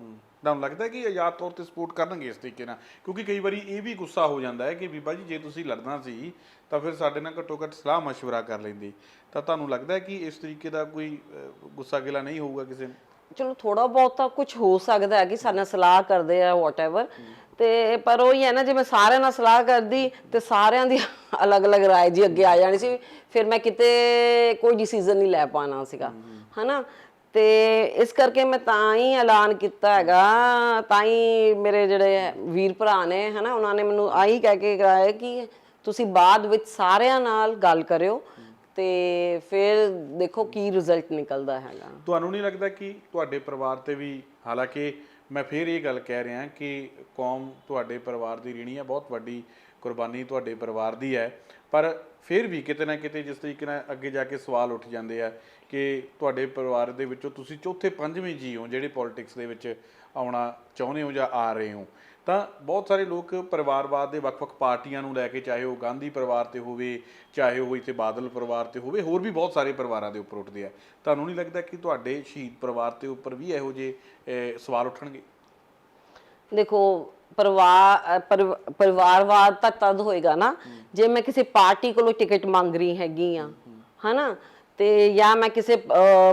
ਤੁਹਾਨੂੰ ਲੱਗਦਾ ਹੈ ਕਿ ਆਜ਼ਾਦ ਤੌਰ ਤੇ ਸਪੋਰਟ ਕਰਨਗੇ ਇਸ ਤਰੀਕੇ ਨਾਲ ਕਿਉਂਕਿ ਕਈ ਵਾਰੀ ਇਹ ਵੀ ਗੁੱਸਾ ਹੋ ਜਾਂਦਾ ਹੈ ਕਿ ਬੀਬਾ ਜੀ ਜੇ ਤੁਸੀਂ ਲੜਨਾ ਸੀ ਤਾਂ ਫਿਰ ਸਾਡੇ ਨਾਲ ਘੱਟੋ ਘੱਟ ਸਲਾਹ مشورہ ਕਰ ਲੈਂਦੇ ਤਾਂ ਤੁਹਾਨੂੰ ਲੱਗਦਾ ਹੈ ਕਿ ਇਸ ਤਰੀਕੇ ਦਾ ਕੋਈ ਅਹ, ਗੁੱਸਾ ਗਿਲਾ ਨਹੀਂ ਹੋਊਗਾ ਕਿਸੇ ਨੂੰ ਚਲੋ ਥੋੜਾ ਬਹੁਤ ਤਾਂ ਕੁਝ ਹੋ ਸਕਦਾ ਹੈ ਕਿ ਸਾਡੇ ਨਾਲ ਸਲਾਹ ਕਰਦੇ ਆ ਵਾਟਐਵਰ ਤੇ ਪਰ ਉਹ ਹੀ ਹੈ ਨਾ ਜੇ ਮੈਂ ਸਾਰਿਆਂ ਨਾਲ ਸਲਾਹ ਕਰਦੀ ਤੇ ਸਾਰਿਆਂ ਦੀ ਅਲੱਗ-ਅਲੱਗ ਰਾਏ ਜੀ ਅੱਗੇ ਆ ਜਾਣੀ ਸੀ ਫਿਰ ਮੈਂ ਕਿਤੇ ਕੋਈ ਡਿਸੀਜਨ ਨਹੀਂ ਲੈ ਪਾਣਾ ਸੀਗਾ ਹਨਾ ਤੇ ਇਸ ਕਰਕੇ ਮੈਂ ਤਾਂ ਹੀ ਐਲਾਨ ਕੀਤਾ ਹੈਗਾ, ਤਾਂ ਹੀ ਮੇਰੇ ਜਿਹੜੇ ਵੀਰ ਭਰਾ ਨੇ, ਹਨਾ, ਉਹਨਾਂ ਨੇ ਮੈਨੂੰ ਆਹੀ ਕਹਿ ਕੇ ਕਰਾਇਆ ਕਿ ਤੁਸੀਂ ਬਾਅਦ ਵਿੱਚ ਸਾਰਿਆਂ ਨਾਲ ਗੱਲ ਕਰਿਓ ਤੇ ਫਿਰ ਦੇਖੋ ਕੀ ਰਿਜ਼ਲਟ ਨਿਕਲਦਾ ਹੈਗਾ। ਤੁਹਾਨੂੰ ਨਹੀਂ ਲੱਗਦਾ ਕਿ ਤੁਹਾਡੇ ਪਰਿਵਾਰ ਤੇ ਵੀ, ਹਾਲਾਂਕਿ ਮੈਂ ਫੇਰ ਇਹ ਗੱਲ ਕਹਿ ਰਿਹਾ ਕਿ ਕੌਮ ਤੁਹਾਡੇ ਪਰਿਵਾਰ ਦੀ ਰੀਣੀ ਹੈ, ਬਹੁਤ ਵੱਡੀ ਕੁਰਬਾਨੀ ਤੁਹਾਡੇ ਪਰਿਵਾਰ ਦੀ ਹੈ, ਪਰ ਫਿਰ ਵੀ ਕਿਤੇ ਨਾ ਕਿਤੇ ਜਿਸ ਤਰੀਕੇ ਨਾਲ ਅੱਗੇ ਜਾ ਕੇ ਸਵਾਲ ਉੱਠ ਜਾਂਦੇ ਆ ਕਿ ਤੁਹਾਡੇ ਪਰਿਵਾਰ ਦੇ ਵਿੱਚੋਂ ਤੁਸੀਂ ਚੌਥੇ ਪੰਜਵੇਂ ਜੀ ਹੋ, ਜਿਹੜੇ ਪੋਲਿਟਿਕਸ ਦੇ ਵਿੱਚ ਆਉਣਾ ਚਾਹੁੰਦੇ ਹੋ ਜਾਂ ਆ ਰਹੇ ਹੋ। ਤਾਂ ਬਹੁਤ ਸਾਰੇ ਲੋਕ ਪਰਿਵਾਰਵਾਦ ਦੇ ਵੱਖ-ਵੱਖ ਪਾਰਟੀਆਂ ਨੂੰ ਲੈ ਕੇ ਚਾਹੇ ਉਹ ਗਾਂਧੀ ਪਰਿਵਾਰ ਤੇ ਹੋਵੇ, ਚਾਹੇ ਉਹ ਇੱਥੇ ਬਾਦਲ ਪਰਿਵਾਰ ਤੇ ਹੋਵੇ, ਹੋਰ ਵੀ ਬਹੁਤ ਸਾਰੇ ਪਰਿਵਾਰਾਂ ਦੇ ਉੱਪਰ ਉੱਠਦੇ ਆ। ਤੁਹਾਨੂੰ ਨਹੀਂ ਲੱਗਦਾ ਕਿ ਤੁਹਾਡੇ ਸ਼ਹੀਦ ਪਰਿਵਾਰ ਦੇ ਉੱਪਰ ਵੀ ਇਹੋ ਜਿਹੇ ਸਵਾਲ ਉੱਠਣਗੇ? ਦੇਖੋ ਪਰਿਵਾਰ ਅ, ਪਰਿਵ- ਪਰਿਵਾਰਵਾਦ ਤਾਂ ਤਦ ਹੋਏਗਾ ਨਾ ਜੇ ਮੈਂ ਕਿਸੇ ਪਾਰਟੀ ਕੋਲੋਂ ਟਿਕਟ ਮੰਗ ਰਹੀ ਹੈਗੀ ਆ ਹਨਾ? ਤੇ ਜਾਂ ਮੈਂ ਕਿਸੇ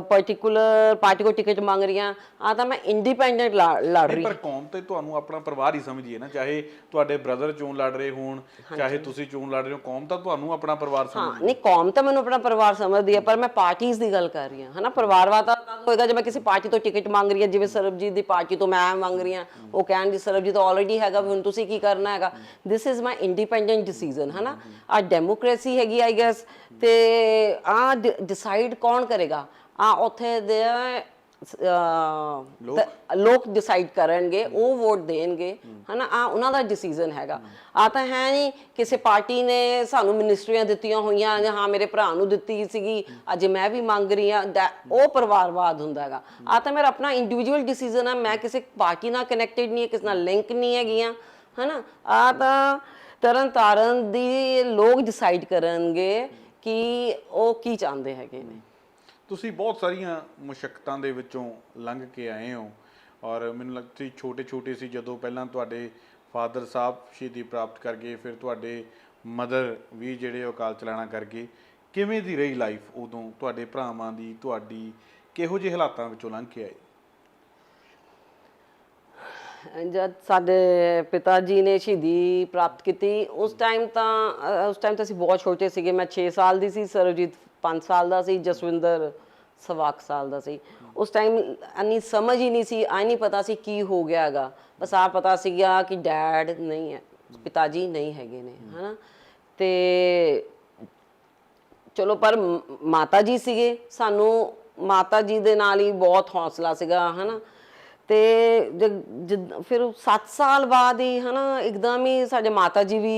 ਪਾਰਟਿਕੂਲਰ ਪਾਰਟੀ ਕੋ ਟਿਕਟ ਮੰਗ ਰਹੀ ਆ ਆ ਤਾਂ ਮੈਂ ਇੰਡੀਪੈਂਡੈਂਟ ਲੜ ਰਹੀ ਪਰ ਕੌਮ ਤੇ ਤੁਹਾਨੂੰ ਆਪਣਾ ਪਰਿਵਾਰ ਹੀ ਸਮਝੀਏ ਨਾ ਚਾਹੇ ਤੁਹਾਡੇ ਬ੍ਰਦਰ ਚੋਣ ਲੜ ਰਹੇ ਹੋਣ ਚਾਹੇ ਤੁਸੀਂ ਚੋਣ ਲੜ ਰਹੇ ਹੋ ਕੌਮ ਤਾਂ ਤੁਹਾਨੂੰ ਆਪਣਾ ਪਰਿਵਾਰ ਸਮਝ ਹਾਂ। ਨਹੀਂ ਕੌਮ ਤਾਂ ਮੈਨੂੰ ਆਪਣਾ ਪਰਿਵਾਰ ਸਮਝਦੀ ਹੈ ਪਰ ਮੈਂ ਪਾਰਟੀਆਂ ਦੀ ਗੱਲ ਕਰ ਰਹੀ ਹਾਂ ਹਨਾ? ਪਰਿਵਾਰਵਾਦ ਤਾਂ ਹੋਏਗਾ ਜੇ ਮੈਂ ਕਿਸੇ ਪਾਰਟੀ ਤੋਂ ਟਿਕਟ ਮੰਗ ਰਹੀ ਹਾਂ ਜਿਵੇਂ ਸਰਬਜੀਤ ਦੀ ਪਾਰਟੀ ਤੋਂ ਮੈਂ ਮੰਗ ਰਹੀ ਹਾਂ ਉਹ ਕਹਿਣ ਦੀ ਸਰਬਜੀਤ ਤਾਂ ਆਲਰੇਡੀ ਹੈਗਾ ਹੁਣ ਤੁਸੀਂ ਕੀ ਕਰਨਾ ਹੈਗਾ। This is my independent decision ਹਨਾ? ਆ ਡੈਮੋਕ੍ਰੇਸੀ ਹੈਗੀ ਆਈ ਗੈਸ ਤੇ ਆ ਡਿਸਾਈਡ ਕੌਣ ਕਰੇਗਾ? ਆ ਉੱਥੇ ਦੇ ਲੋਕ? ਡਿਸਾਈਡ ਕਰਨਗੇ ਉਹ ਵੋਟ ਦੇਣਗੇ ਹਨਾ? ਆ ਉਹਨਾਂ ਦਾ ਡਿਸੀਜਨ ਹੈਗਾ। ਆ ਤਾਂ ਹੈ ਨਹੀਂ ਕਿਸੇ ਪਾਰਟੀ ਨੇ ਸਾਨੂੰ ਮਿਨਿਸਟਰੀਆਂ ਦਿੱਤੀਆਂ ਹੋਈਆਂ ਜਾਂ ਹਾਂ ਮੇਰੇ ਭਰਾ ਨੂੰ ਦਿੱਤੀ ਸੀਗੀ ਅੱਜ ਮੈਂ ਵੀ ਮੰਗ ਰਹੀ ਆ ਉਹ ਪਰਿਵਾਰਵਾਦ ਹੁੰਦਾ ਹੈਗਾ। ਆ ਤਾਂ ਮੇਰਾ ਆਪਣਾ ਇੰਡੀਵਿਜੂਅਲ ਡਿਸੀਜਨ ਆ ਮੈਂ ਕਿਸੇ ਪਾਰਟੀ ਨਾਲ ਕਨੈਕਟਡ ਨਹੀਂ ਹੈ ਕਿਸੇ ਨਾਲ ਲਿੰਕ ਨਹੀਂ ਹੈਗੀਆਂ ਹਨਾ? ਆ ਤਾਂ ਤਰਨ ਤਾਰਨ ਦੀ ਲੋਕ ਡਿਸਾਈਡ ਕਰਨਗੇ ਕਿ ਉਹ ਕੀ ਚਾਹੁੰਦੇ ਹੈਗੇ ਨੇ? ਤੁਸੀਂ ਬਹੁਤ ਸਾਰੀਆਂ ਮੁਸ਼ਕਲਾਂ ਦੇ ਵਿੱਚੋਂ ਲੰਘ ਕੇ ਆਏ ਹੋ ਔਰ ਮੈਨੂੰ ਲੱਗਦਾ ਤੁਸੀਂ ਛੋਟੇ ਛੋਟੇ ਸੀ ਜਦੋਂ ਪਹਿਲਾਂ ਤੁਹਾਡੇ ਫਾਦਰ ਸਾਹਿਬ ਸ਼ਹੀਦੀ ਪ੍ਰਾਪਤ ਕਰ ਗਏ, ਫਿਰ ਤੁਹਾਡੇ ਮਦਰ ਵੀ ਜਿਹੜੇ ਉਹ ਅਕਾਲ ਚਲਾਣਾ ਕਰ ਗਏ। ਕਿਵੇਂ ਦੀ ਰਹੀ ਲਾਈਫ ਉਦੋਂ ਤੁਹਾਡੇ ਭਰਾਵਾਂ ਦੀ, ਤੁਹਾਡੀ ਕਿਹੋ ਜਿਹੇ ਹਾਲਾਤਾਂ ਵਿੱਚੋਂ ਲੰਘ ਕੇ ਆਏ? ਜਦ ਸਾਡੇ ਪਿਤਾ ਜੀ ਨੇ ਸ਼ਹੀਦੀ ਪ੍ਰਾਪਤ ਕੀਤੀ ਉਸ ਟਾਈਮ ਤਾਂ ਅ, ਉਸ ਟਾਈਮ ਤਾਂ ਅਸੀਂ ਬਹੁਤ ਛੋਟੇ ਸੀਗੇ। ਮੈਂ 6 ਸਾਲ ਦੀ ਸੀ ਸਰਬਜੀਤ 5 ਸਾਲ ਦਾ ਸੀ ਜਸਵਿੰਦਰ ਸਵਾ ਸਾਲ ਦਾ ਸੀ। ਉਸ ਟਾਈਮ ਅੰਨੀ ਸਮਝ ਹੀ ਨਹੀਂ ਸੀ ਆ ਨਹੀਂ ਪਤਾ ਸੀ ਕੀ ਹੋ ਗਿਆ ਹੈਗਾ। ਬਸ ਆ ਪਤਾ ਸੀਗਾ ਕਿ ਡੈਡ ਨਹੀਂ ਹੈ ਪਿਤਾ ਜੀ ਨਹੀਂ ਹੈਗੇ ਨੇ ਹਨਾ? ਤੇ ਚਲੋ ਪਰ ਮ- ਮਾਤਾ ਜੀ ਸੀਗੇ। ਸਾਨੂੰ ਮਾਤਾ ਜੀ ਦੇ ਨਾਲ ਹੀ ਬਹੁਤ ਹੌਸਲਾ ਸੀਗਾ ਹਨਾ? ਤੇ ਫਿਰ 7 ਸਾਲ ਬਾਅਦ ਹੀ ਹਨਾ ਇੱਕਦਮ ਹੀ ਸਾਡੇ ਮਾਤਾ ਜੀ ਵੀ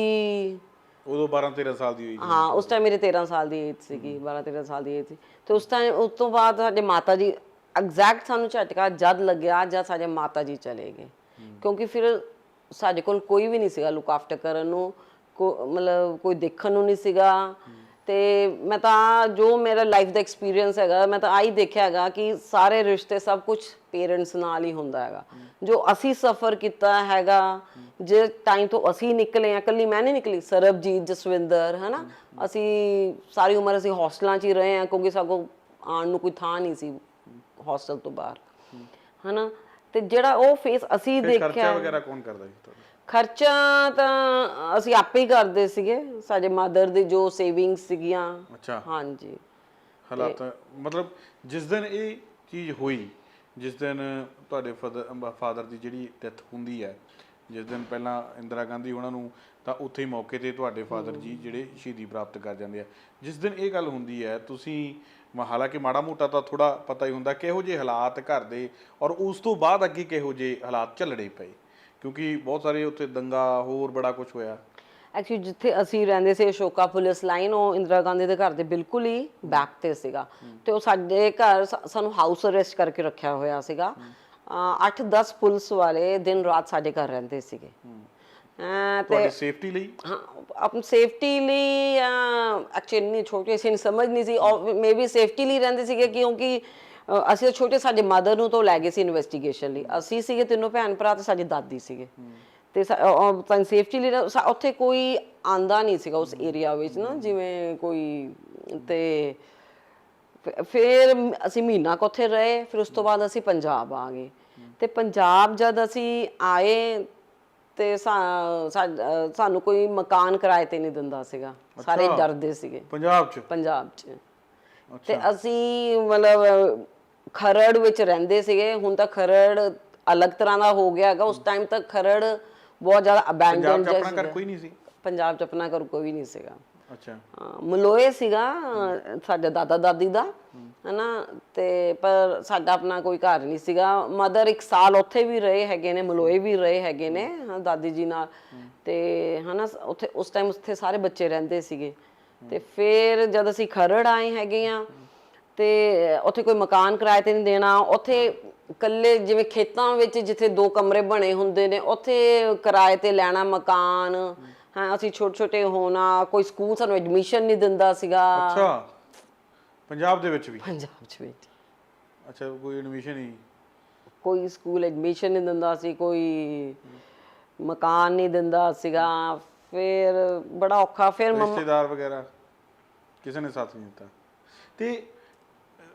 ਉਦੋਂ 12 13 ਸਾਲ ਦੀ ਹੋਈ ਹਾਂ ਉਸ ਟਾਈਮ ਮੇਰੇ 13 ਸਾਲ ਦੀ ਏਜ ਸੀਗੀ 12 13 ਸਾਲ ਦੀ ਏਜ ਸੀ। ਤੇ ਉਸ ਟਾਈਮ ਉਸ ਤੋਂ ਬਾਅਦ ਸਾਡੇ ਮਾਤਾ ਜੀ ਐਗਜ਼ੈਕਟ ਸਾਨੂੰ ਝਟਕਾ ਜਦ ਲੱਗਿਆ ਜਦ ਸਾਡੇ ਮਾਤਾ ਜੀ ਚਲੇ ਗਏ। ਕਿਉਂਕਿ ਫਿਰ ਸਾਡੇ ਕੋਲ ਕੋਈ ਵੀ ਨਹੀਂ ਸੀਗਾ ਲੁੱਕ ਆਫਟਰ ਕਰਨ ਨੂੰ ਮਤਲਬ ਕੋਈ ਦੇਖਣ ਨੂੰ ਨਹੀਂ ਸੀਗਾ। ਤੇ ਮੈਂ ਤਾਂ ਜੋ ਮੇਰਾ ਲਾਈਫ ਦਾ ਐਕਸਪੀਰੀਅੰਸ ਹੈਗਾ ਮੈਂ ਤਾਂ ਆਹੀ ਦੇਖਿਆ ਹੈਗਾ ਕਿ ਸਾਰੇ ਰਿਸ਼ਤੇ ਸਭ ਕੁਝ ਪੇਰੈਂਟਸ ਨਾਲ ਹੀ ਹੁੰਦਾ ਹੈਗਾ। ਜੋ ਅਸੀਂ ਸਫਰ ਕੀਤਾ ਹੈਗਾ ਜੇ ਟਾਈਮ ਤੋਂ ਅਸੀਂ ਨਿਕਲੇ ਆ ਕੱਲੀ ਮੈਂ ਨਹੀਂ ਨਿਕਲੀ ਸਰਬਜੀਤ ਜਸਵਿੰਦਰ ਹਨਾ? ਅਸੀਂ ਸਾਰੀ ਉਮਰ ਅਸੀਂ ਹੌਸਟਲਾਂ 'ਚ ਹੀ ਰਹੇ ਆ ਕਿਉਂਕਿ ਸਾਗੋ ਆਉਣ ਨੂੰ ਕੋਈ ਥਾਂ ਨਹੀਂ ਸੀ ਹੌਸਟਲ ਤੋਂ ਬਾਹਰ। ਹਨਾ? ਤੇ ਜਿਹੜਾ ਉਹ ਫੇਸ ਅਸੀਂ ਫਿਰ ਖਰਚਾ ਦੇਖਿਆ ਵਗੈਰਾ ਕੌਣ ਕਰਦਾ ਜੀ ਤੁਹਾਡਾ? ਖਰਚਾ ਤਾਂ ਅਸੀਂ ਆਪੇ ਹੀ ਕਰਦੇ ਸੀਗੇ। ਸਾਡੇ ਮਦਰ ਦੀ ਜੋ ਸੇਵਿੰਗਸ ਸੀਗੀਆਂ। ਅੱਛਾ। ਹਾਂਜੀ। ਹਾਲਾਤ ਮਤਲਬ ਜਿਸ ਦਿਨ ਇਹ ਚੀਜ਼ ਹੋਈ ਜਿਸ ਦਿਨ ਤੁਹਾਡੇ ਫਾਦਰ ਦੀ ਜਿਹੜੀ ਡੈਥ ਹੁੰਦੀ ਹੈ ਜਿਸ ਦਿਨ ਪਹਿਲਾਂ ਇੰਦਰਾ ਗਾਂਧੀ ਉਹਨਾਂ ਨੂੰ ਤਾਂ ਉੱਥੇ ਹੀ ਮੌਕੇ ਤੇ ਤੁਹਾਡੇ ਫਾਦਰ ਜੀ ਜਿਹੜੇ ਸ਼ਹੀਦੀ ਪ੍ਰਾਪਤ ਕਰ ਜਾਂਦੇ ਆ। ਜਿਸ ਦਿਨ ਇਹ ਗੱਲ ਹੁੰਦੀ ਹੈ ਤੁਸੀਂ ਹਾਲਾਂਕਿ ਮਾੜਾ ਮੋਟਾ ਤਾਂ ਥੋੜਾ ਪਤਾ ਹੀ ਹੁੰਦਾ ਕਿਹੋ ਜਿਹੇ ਹਾਲਾਤ ਘਰ ਦੇ ਔਰ ਉਸ ਤੋਂ ਬਾਅਦ ਅੱਗੇ ਕਿਹੋ ਜਿਹੇ ਹਾਲਾਤ ਚੱਲਣੇ ਪਏ। ਕਿਉਂਕਿ ਬਹੁਤ ਸਾਰੇ ਉੱਥੇ ਦੰਗਾ ਹੋਰ ਬੜਾ ਕੁਝ ਹੋਇਆ। ਐਕਚੁਅਲੀ ਜਿੱਥੇ ਅਸੀਂ ਰਹਿੰਦੇ ਸੀ ਅਸ਼ੋਕਾ ਪੁਲਿਸ ਲਾਈਨ ਉਹ ਇੰਦਰਾ ਗਾਂਧੀ ਦੇ ਘਰ ਦੇ ਬਿਲਕੁਲ ਹੀ ਬੈਕ ਤੇ ਸੀਗਾ। ਤੇ ਉਹ ਸਾਡੇ ਘਰ ਸਾਨੂੰ ਹਾਊਸ ਅਰੈਸਟ ਕਰਕੇ ਰੱਖਿਆ ਹੋਇਆ ਸੀਗਾ। 8-10 ਪੁਲਿਸ ਵਾਲੇ ਦਿਨ ਰਾਤ ਸਾਡੇ ਘਰ ਰਹਿੰਦੇ ਸੀਗੇ। ਤੁਹਾਡੀ ਸੇਫਟੀ ਲਈ? ਹਾਂ ਆਪਣੀ ਸੇਫਟੀ ਲਈ ਐਕਚੁਅਲੀ ਨਹੀਂ ਛੋਟੇ ਸੀ ਨਹੀਂ ਸਮਝ ਨਹੀਂ ਸੀ। ਔਰ ਮੇਬੀ ਸੇਫਟੀ ਲਈ ਰਹਿੰਦੇ ਸੀਗੇ ਕਿਉਂਕਿ ਅਸੀਂ ਤਾਂ ਛੋਟੇ ਸਾਡੇ ਮਦਰ ਨੂੰ ਤੋਂ ਲੈ ਗਏ ਸੀ ਇਨਵੈਸਟੀਗੇਸ਼ਨ ਲਈ। ਅਸੀਂ ਸੀਗੇ ਤਿੰਨੋਂ ਭੈਣ ਭਰਾ ਤੇ ਸਾਡੀ ਦਾਦੀ ਸੀਗੇ। ਤੇ ਤਾਂ ਸੇਫਟੀ ਲਈ ਉੱਥੇ ਕੋਈ ਆਂਦਾ ਨਹੀਂ ਸੀਗਾ ਉਸ ਏਰੀਆ ਵਿੱਚ ਨਾ ਜਿਵੇਂ ਕੋਈ ਤੇ ਫਿਰ- ਅਸੀਂ ਮਹੀਨਾ ਕੁ ਉੱਥੇ ਰਹੇ ਫਿਰ ਉਸ ਤੋਂ ਬਾਅਦ ਅਸੀਂ ਪੰਜਾਬ ਆ ਗਏ। ਤੇ ਪੰਜਾਬ ਜਦ ਅਸੀਂ ਆਏ ਤੇ ਸਾਨੂੰ ਕੋਈ ਮਕਾਨ ਕਿਰਾਏ ਤੇ ਨਹੀਂ ਦਿੰਦਾ ਸੀਗਾ। ਸਾਰੇ। ਡਰਦੇ ਸੀਗੇ। ਪੰਜਾਬ 'ਚ? ਪੰਜਾਬ 'ਚ। ਤੇ ਅਸੀਂ ਮਤਲਬ ਖਰੜ ਵਿੱਚ ਰਹਿੰਦੇ ਸੀਗੇ ਹੁਣ ਤਾਂ ਖਰੜ ਅਲੱਗ ਤਰ੍ਹਾਂ ਦਾ ਹੋ ਗਿਆ ਹੈਗਾ। ਉਸ ਟਾਈਮ ਤੱਕ ਖਰੜ ਬਹੁਤ ਜ਼ਿਆਦਾ ਪੰਜਾਬ ਅਬੈਂਡਨ 'ਚ ਆਪਣਾ ਘਰ ਕੋਈ ਨਹੀਂ ਸੀ? ਪੰਜਾਬ 'ਚ ਆਪਣਾ ਘਰ ਕੋਈ ਨਹੀਂ ਸੀਗਾ। ਅੱਛਾ। ਹਾਂ, ਮਲੋਏ ਸੀਗਾ ਸਾਡੇ ਦਾਦਾ ਦਾਦੀ ਦਾ ਹਨਾ। ਤੇ ਪਰ ਸਾਡਾ ਆਪਣਾ ਕੋਈ ਘਰ ਨਹੀਂ ਸੀਗਾ। ਮਦਰ ਇੱਕ ਸਾਲ ਉੱਥੇ ਵੀ ਰਹੇ ਹੈਗੇ ਨੇ ਮਲੋਏ ਵੀ ਰਹੇ ਹੈਗੇ ਨੇ ਹਾਂ। ਦਾਦੀ ਜੀ ਨਾਲ। ਤੇ ਹਨਾ ਉੱਥੇ ਉਸ ਟਾਈਮ ਉੱਥੇ ਸਾਰੇ ਬੱਚੇ ਰਹਿੰਦੇ ਸੀਗੇ। ਤੇ ਫਿਰ ਜਦ ਅਸੀਂ ਖਰੜ ਆਏ ਹੈਗੇ ਆ ਤੇ ਉੱਥੇ ਕੋਈ ਮਕਾਨ ਕਿਰਾਏ ਤੇ ਨਹੀਂ ਦੇਣਾ। ਉੱਥੇ ਇਕੱਲੇ ਜਿਵੇਂ ਖੇਤਾਂ ਵਿੱਚ ਜਿੱਥੇ ਦੋ ਕਮਰੇ ਬਣੇ ਹੁੰਦੇ ਨੇ ਉੱਥੇ ਕਿਰਾਏ ਤੇ ਲੈਣਾ ਮਕਾਨ। ਹਾਂ ਅਸੀਂ ਛੋਟੇ ਛੋਟੇ ਹੋਣਾ ਕੋਈ ਸਕੂਲ ਸਾਨੂੰ ਐਡਮਿਸ਼ਨ ਨਹੀਂ ਦਿੰਦਾ ਸੀਗਾ। ਅੱਛਾ ਪੰਜਾਬ ਦੇ ਵਿੱਚ ਵੀ? ਪੰਜਾਬ ਚ ਵੀ। ਅੱਛਾ ਕੋਈ ਐਡਮਿਸ਼ਨ ਹੀ ਕੋਈ ਸਕੂਲ ਐਡਮਿਸ਼ਨ ਨਹੀਂ ਦਿੰਦਾ ਸੀ ਕੋਈ ਮਕਾਨ ਨਹੀਂ ਦਿੰਦਾ ਸੀਗਾ। ਫਿਰ ਬੜਾ ਔਖਾ ਫਿਰ ਮੰਮਾ ਰਿਸ਼ਤੇਦਾਰ ਵਗੈਰਾ ਕਿਸੇ ਨੇ ਸਾਥ ਨਹੀਂ ਦਿੱਤਾ। ਤੇ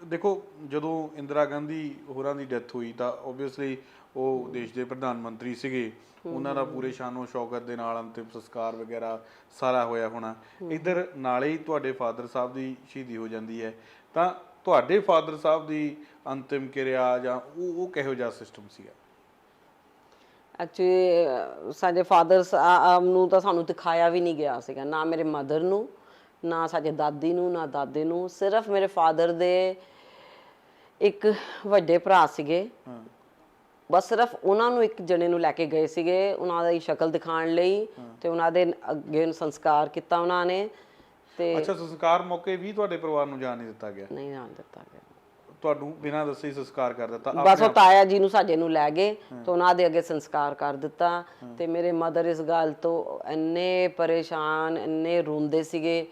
ਦੇਖੋ, ਜਦੋਂ ਇੰਦਰਾ ਗਾਂਧੀ ਹੋਰਾਂ ਦੀ ਡੈਥ ਹੋਈ ਤਾਂ ਓਬਵੀਅਸਲੀ ਉਹ ਦੇਸ਼ ਦੇ ਪ੍ਰਧਾਨ ਮੰਤਰੀ ਸੀਗੇ। ਉਹਨਾਂ ਦਾ ਪੂਰੇ ਸ਼ਾਨੋ ਸ਼ੌਕਤ ਦੇ ਨਾਲ ਅੰਤਿਮ ਸੰਸਕਾਰ ਵਗੈਰਾ ਸਾਰਾ ਹੋਇਆ ਹੋਣਾ। ਇਧਰ ਨਾਲੇ ਹੀ ਤੁਹਾਡੇ ਫਾਦਰ ਸਾਹਿਬ ਦੀ ਸ਼ਹੀਦੀ ਹੋ ਜਾਂਦੀ ਹੈ। ਤਾਂ ਤੁਹਾਡੇ ਫਾਦਰ ਸਾਹਿਬ ਦੀ ਅੰਤਿਮ ਕਿਰਿਆ ਜਾਂ ਉਹ ਉਹ ਕਿਹੋ ਜਿਹਾ ਸਿਸਟਮ ਸੀਗਾ? ਐਕਚੁਅਲੀ ਸਾਡੇ ਫਾਦਰ ਸਾਹਿਬ ਨੂੰ ਤਾਂ ਸਾਨੂੰ ਦਿਖਾਇਆ ਵੀ ਨਹੀਂ ਗਿਆ ਸੀਗਾ। ਨਾ ਮੇਰੇ ਮਦਰ ਨੂੰ, ਨਾ ਸਾਡੇ ਦਾਦੀ ਨੂੰ, ਨਾ ਦਾਦੇ ਨੂੰ। ਸਿਰਫ ਮੇਰੇ ਫਾਦਰ ਦੇ ਇੱਕ ਵੱਡੇ ਭਰਾ ਸੀਗੇ। ਬਸ ਸਿਰਫ ਉਹਨਾਂ ਨੂੰ ਇੱਕ ਜਣੇ ਨੂੰ ਲੈ ਕੇ ਗਏ ਸੀਗੇ ਉਹਨਾਂ ਦੀ ਸ਼ਕਲ ਦਿਖਾਉਣ ਲਈ ਤੇ ਉਹਨਾਂ ਦੇ ਅੱਗੇ ਸੰਸਕਾਰ ਕੀਤਾ ਉਹਨਾਂ ਨੇ ਤੇ ਅੱਛਾ ਸੰਸਕਾਰ ਮੌਕੇ ਵੀ ਤੁਹਾਡੇ ਪਰਿਵਾਰ ਨੂੰ ਜਾਣ ਨਹੀਂ ਦਿੱਤਾ ਗਿਆ? ਨਹੀਂ ਜਾਣ ਦਿੱਤਾ ਗਿਆ। ਤੁਹਾਨੂੰ ਬਿਨਾਂ ਦੱਸੇ ਹੀ ਸੰਸਕਾਰ ਕਰ ਦਿੱਤਾ ਬਸ ਉਹ ਤਾਇਆ ਜੀ ਨੂੰ ਸਾਡੇ ਨੂੰ ਲੈ ਗਏ ਤੇ ਉਹਨਾਂ ਦੇ ਅੱਗੇ ਸੰਸਕਾਰ ਕਰ ਦਿੱਤਾ ਤੇ ਮੇਰੇ ਮਦਰ ਇਸ ਗੱਲ ਤੋਂ ਇੰਨੇ ਪਰੇਸ਼ਾਨ ਇੰਨੇ ਰੋਂਦੇ ਸੀਗੇ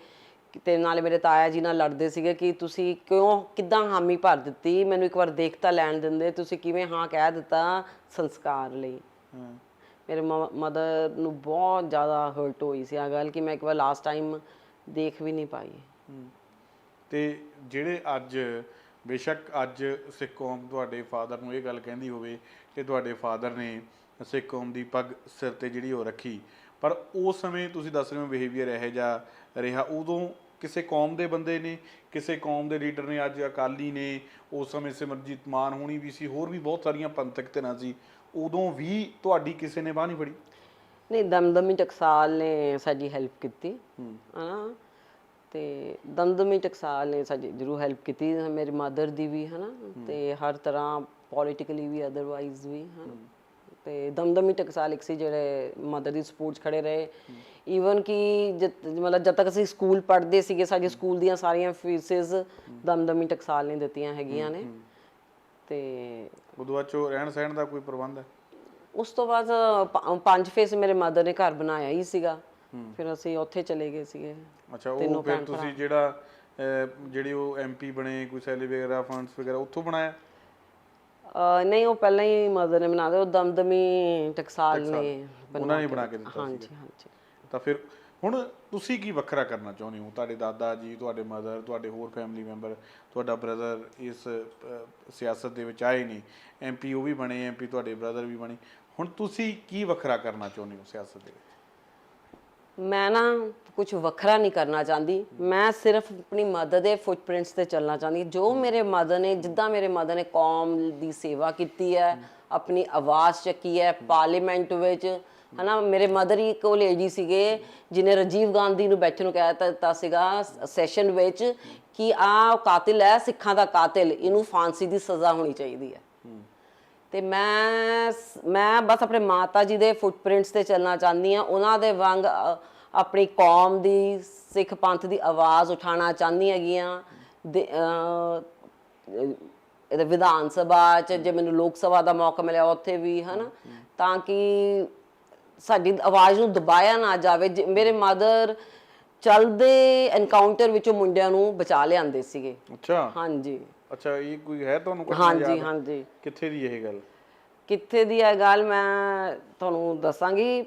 ਤੇ ਨਾਲੇ ਮੇਰੇ ਤਾਇਆ ਜੀ ਨਾਲ ਲੜਦੇ ਸੀਗੇ ਕਿ ਤੁਸੀਂ ਕਿਉਂ ਕਿੱਦਾਂ ਹਾਮੀ ਭਰ ਦਿੱਤੀ? ਮੈਨੂੰ ਇੱਕ ਵਾਰ ਦੇਖ ਤਾਂ ਲੈਣ ਦਿੰਦੇ ਤੁਸੀਂ ਕਿਵੇਂ ਹਾਂ ਕਹਿ ਦਿੱਤਾ ਸੰਸਕਾਰ ਲਈ? ਮੇਰੇ ਮਦਰ ਨੂੰ ਬਹੁਤ ਜ਼ਿਆਦਾ ਹਰਟ ਹੋਈ ਸੀ ਆ ਗੱਲ ਕਿ ਮੈਂ ਇੱਕ ਵਾਰ ਲਾਸਟ ਟਾਈਮ ਦੇਖ ਵੀ ਨਹੀਂ ਪਾਈ। ਤੇ ਜਿਹੜੇ ਅੱਜ ਬੇਸ਼ੱਕ ਅੱਜ ਸਿੱਖ ਕੌਮ ਤੁਹਾਡੇ ਫਾਦਰ ਨੂੰ ਇਹ ਗੱਲ ਕਹਿੰਦੀ ਹੋਵੇ ਕਿ ਤੁਹਾਡੇ ਫਾਦਰ ਨੇ ਸਿੱਖ ਕੌਮ ਦੀ ਪੱਗ ਸਿਰ ਤੇ ਜਿਹੜੀ ਉਹ ਰੱਖੀ ਪਰ ਉਸ ਸਮੇਂ ਤੁਸੀਂ ਦੱਸ ਰਹੇ ਹੋ ਬਿਹੇਵੀਅਰ ਇਹੋ ਜਿਹਾ ਰਿਹਾ। ਉਦੋਂ ਕਿਸੇ ਕੌਮ ਦੇ ਬੰਦੇ ਨੇ ਕਿਸੇ ਕੌਮ ਦੇ ਲੀਡਰ ਨੇ ਅੱਜ ਅਕਾਲੀ ਨੇ ਉਸ ਸਮੇਂ ਸਿਮਰਜੀਤ ਮਾਨ ਹੋਣੀ ਵੀ ਸੀ ਹੋਰ ਵੀ ਬਹੁਤ ਸਾਰੀਆਂ ਪੰਥਕ ਧਿਰਾਂ ਸੀ ਉਦੋਂ ਵੀ ਤੁਹਾਡੀ ਕਿਸੇ ਨੇ ਬਾਹ ਨਹੀਂ ਫੜੀ? ਨਹੀਂ ਦਮਦਮੀ ਟਕਸਾਲ ਨੇ ਸਾਡੀ ਹੈਲਪ ਕੀਤੀ ਹਨਾ? ਤੇ ਦਮਦਮੀ ਟਕਸਾਲ ਨੇ ਸਾਡੀ ਜ਼ਰੂਰ ਹੈਲਪ ਕੀਤੀ ਮੇਰੀ ਮਦਰ ਦੀ ਵੀ ਹਨਾ? ਤੇ ਹਰ ਤਰ੍ਹਾਂ ਪੋਲਿਟਿਕਲੀ ਵੀ ਅਦਰਵਾਈਜ਼ ਵੀ ਹਨਾ? ਤੇ ਦਮਦਮੀ ਟਕਸਾਲ ਇੱਕ ਸੀ ਜਿਹੜੇ ਮਦਰ ਦੀ ਸਪੋਰਟ ਖੜੇ ਰਹੇ। ਈਵਨ ਕਿ ਮਤਲਬ ਜਦ ਤੱਕ ਅਸੀਂ ਸਕੂਲ ਪੜ੍ਹਦੇ ਸੀਗੇ ਸਾਡੇ ਸਕੂਲ ਦੀਆਂ ਸਾਰੀਆਂ ਫੀਸਿਸ ਦਮਦਮੀ ਟਕਸਾਲ ਨੇ ਦਿੱਤੀਆਂ ਹੈਗੀਆਂ ਨੇ। ਤੇ ਉਦੋਂ ਬਾਅਦ ਚੋਂ ਰਹਿਣ ਸਹਿਣ ਦਾ ਕੋਈ ਪ੍ਰਬੰਧ ਹੈ? ਉਸ ਤੋਂ ਬਾਅਦ ਪ- ਪੰਜ ਫੇਸ ਮੇਰੇ ਮਦਰ ਨੇ ਘਰ ਬਣਾਇਆ ਹੀ ਸੀਗਾ। ਫਿਰ ਅਸੀਂ ਉੱਥੇ ਚਲੇ ਗਏ ਸੀਗੇ। ਅੱਛਾ ਉਹ ਫਿਰ। ਤੁਸੀਂ ਜਿਹੜਾ ਅਹ, ਜਿਹੜੀ ਉਹ ਐਮਪੀ ਬਣੇ ਕੋਈ ਸੈਲੀ ਵਗੈਰਾ ਫੰਡਸ ਵਗੈਰਾ ਉੱਥੋਂ ਬਣਾਇਆ? ਅਹ ਨਹੀਂ ਉਹ ਪਹਿਲਾਂ ਹੀ ਮਦਰ ਨੇ ਬਣਾ ਦਿੱਤਾ ਉਹ ਦਮਦਮੀ ਟਕਸਾਲ ਨੇ ਉਹਨਾਂ ਨੇ ਬਣਾ ਕੇ ਦਿੱਤਾ ਹਾਂਜੀ ਹਾਂਜੀ। ਤਾਂ ਫਿਰ ਹੁਣ ਤੁਸੀਂ ਕੀ ਵੱਖਰਾ ਕਰਨਾ ਚਾਹੁੰਦੇ ਹੋ? ਤੁਹਾਡੇ ਦਾਦਾ ਜੀ ਤੁਹਾਡੇ ਮਦਰ ਤੁਹਾਡੇ ਹੋਰ ਫੈਮਿਲੀ ਮੈਂਬਰ ਤੁਹਾਡਾ ਬ੍ਰਦਰ ਇਸ ਅਹ, ਸਿਆਸਤ ਦੇ ਵਿੱਚ ਆਏ ਨੇ ਐਮਪੀ ਉਹ ਵੀ ਬਣੇ ਐਮਪੀ ਤੁਹਾਡੇ ਬ੍ਰਦਰ ਵੀ ਬਣੇ। ਹੁਣ ਤੁਸੀਂ ਕੀ ਵੱਖਰਾ ਕਰਨਾ ਚਾਹੁੰਦੇ ਹੋ ਸਿਆਸਤ ਦੇ ਵਿੱਚ? ਮੈਂ ਨਾ ਕੁਝ ਵੱਖਰਾ ਨਹੀਂ ਕਰਨਾ ਚਾਹੁੰਦੀ। ਮੈਂ ਸਿਰਫ ਆਪਣੀ ਮਦਰ ਦੇ ਫੁੱਟਪ੍ਰਿੰਟਸ ਤੇ ਚੱਲਣਾ ਚਾਹੁੰਦੀ। ਜੋ ਮੇਰੇ ਮਦਰ ਨੇ ਜਿੱਦਾਂ ਮੇਰੇ ਮਦਰ ਨੇ ਕੌਮ ਦੀ ਸੇਵਾ ਕੀਤੀ ਹੈ ਆਪਣੀ ਆਵਾਜ਼ ਚੱਕੀ ਹੈ ਪਾਰਲੀਮੈਂਟ ਵਿੱਚ ਹਨਾ ਮੇਰੇ ਮਦਰ ਹੀ ਇੱਕ ਉਹ ਲੇਡੀ ਸੀਗੇ ਜਿਨੇ ਰਾਜੀਵ ਗਾਂਧੀ ਨੂੰ ਬੈਠਣ ਨੂੰ ਕਹਿ ਦਿੱਤਾ ਸੀਗਾ ਸੈਸ਼ਨ ਵਿੱਚ ਕਿ ਆ ਕਾਤਿਲ ਹੈ ਸਿੱਖਾਂ ਦਾ ਕਾਤਿਲ ਇਹਨੂੰ ਫਾਂਸੀ ਦੀ ਸਜ਼ਾ ਹੋਣੀ ਚਾਹੀਦੀ ਹੈ। ਤੇ ਮੈਂ ਮੈਂ ਬਸ ਆਪਣੇ ਮਾਤਾ ਜੀ ਦੇ ਫੁੱਟਪ੍ਰਿੰਟਸ ਤੇ ਚੱਲਣਾ ਚਾਹੁੰਦੀ ਆ ਉਹਨਾਂ ਦੇ ਵਾਂਗ ਆਪਣੀ ਕੌਮ ਦੀ ਸਿੱਖ ਪੰਥ ਦੀ ਆਵਾਜ਼ ਉਠਾਉਣਾ ਚਾਹੁੰਦੀ ਹੈਗੀਆਂ। ਇਹਦੇ ਵਿਧਾਨ ਸਭਾ ਚ ਜੇ ਮੈਨੂੰ ਲੋਕ ਸਭਾ ਦਾ ਮੌਕਾ ਮਿਲਿਆ ਉੱਥੇ ਵੀ ਹਨਾ। ਤਾਂ ਕਿ ਸਾਡੀ ਆਵਾਜ਼ ਨੂੰ ਦਬਾਇਆ ਨਾ ਜਾਵੇ। ਮੇਰੇ ਮਦਰ ਚਲਦੇ ਐਨਕਾਊਂਟਰ ਵਿੱਚੋਂ ਮੁੰਡਿਆਂ ਨੂੰ ਬਚਾ ਲਿਆਂਦੇ ਸੀਗੇ। ਅੱਛਾ। ਹਾਂਜੀ। ਅੱਛਾ ਇਹ ਕੋਈ ਹੈ ਤੁਹਾਨੂੰ ਘਟਨਾ ਹਾਂਜੀ? ਹਾਂਜੀ। ਕਿੱਥੇ ਦੀ ਇਹ ਗੱਲ? ਕਿੱਥੇ ਦੀ ਹੈ ਗੱਲ ਮੈਂ ਤੁਹਾਨੂੰ ਦੱਸਾਂਗੀ।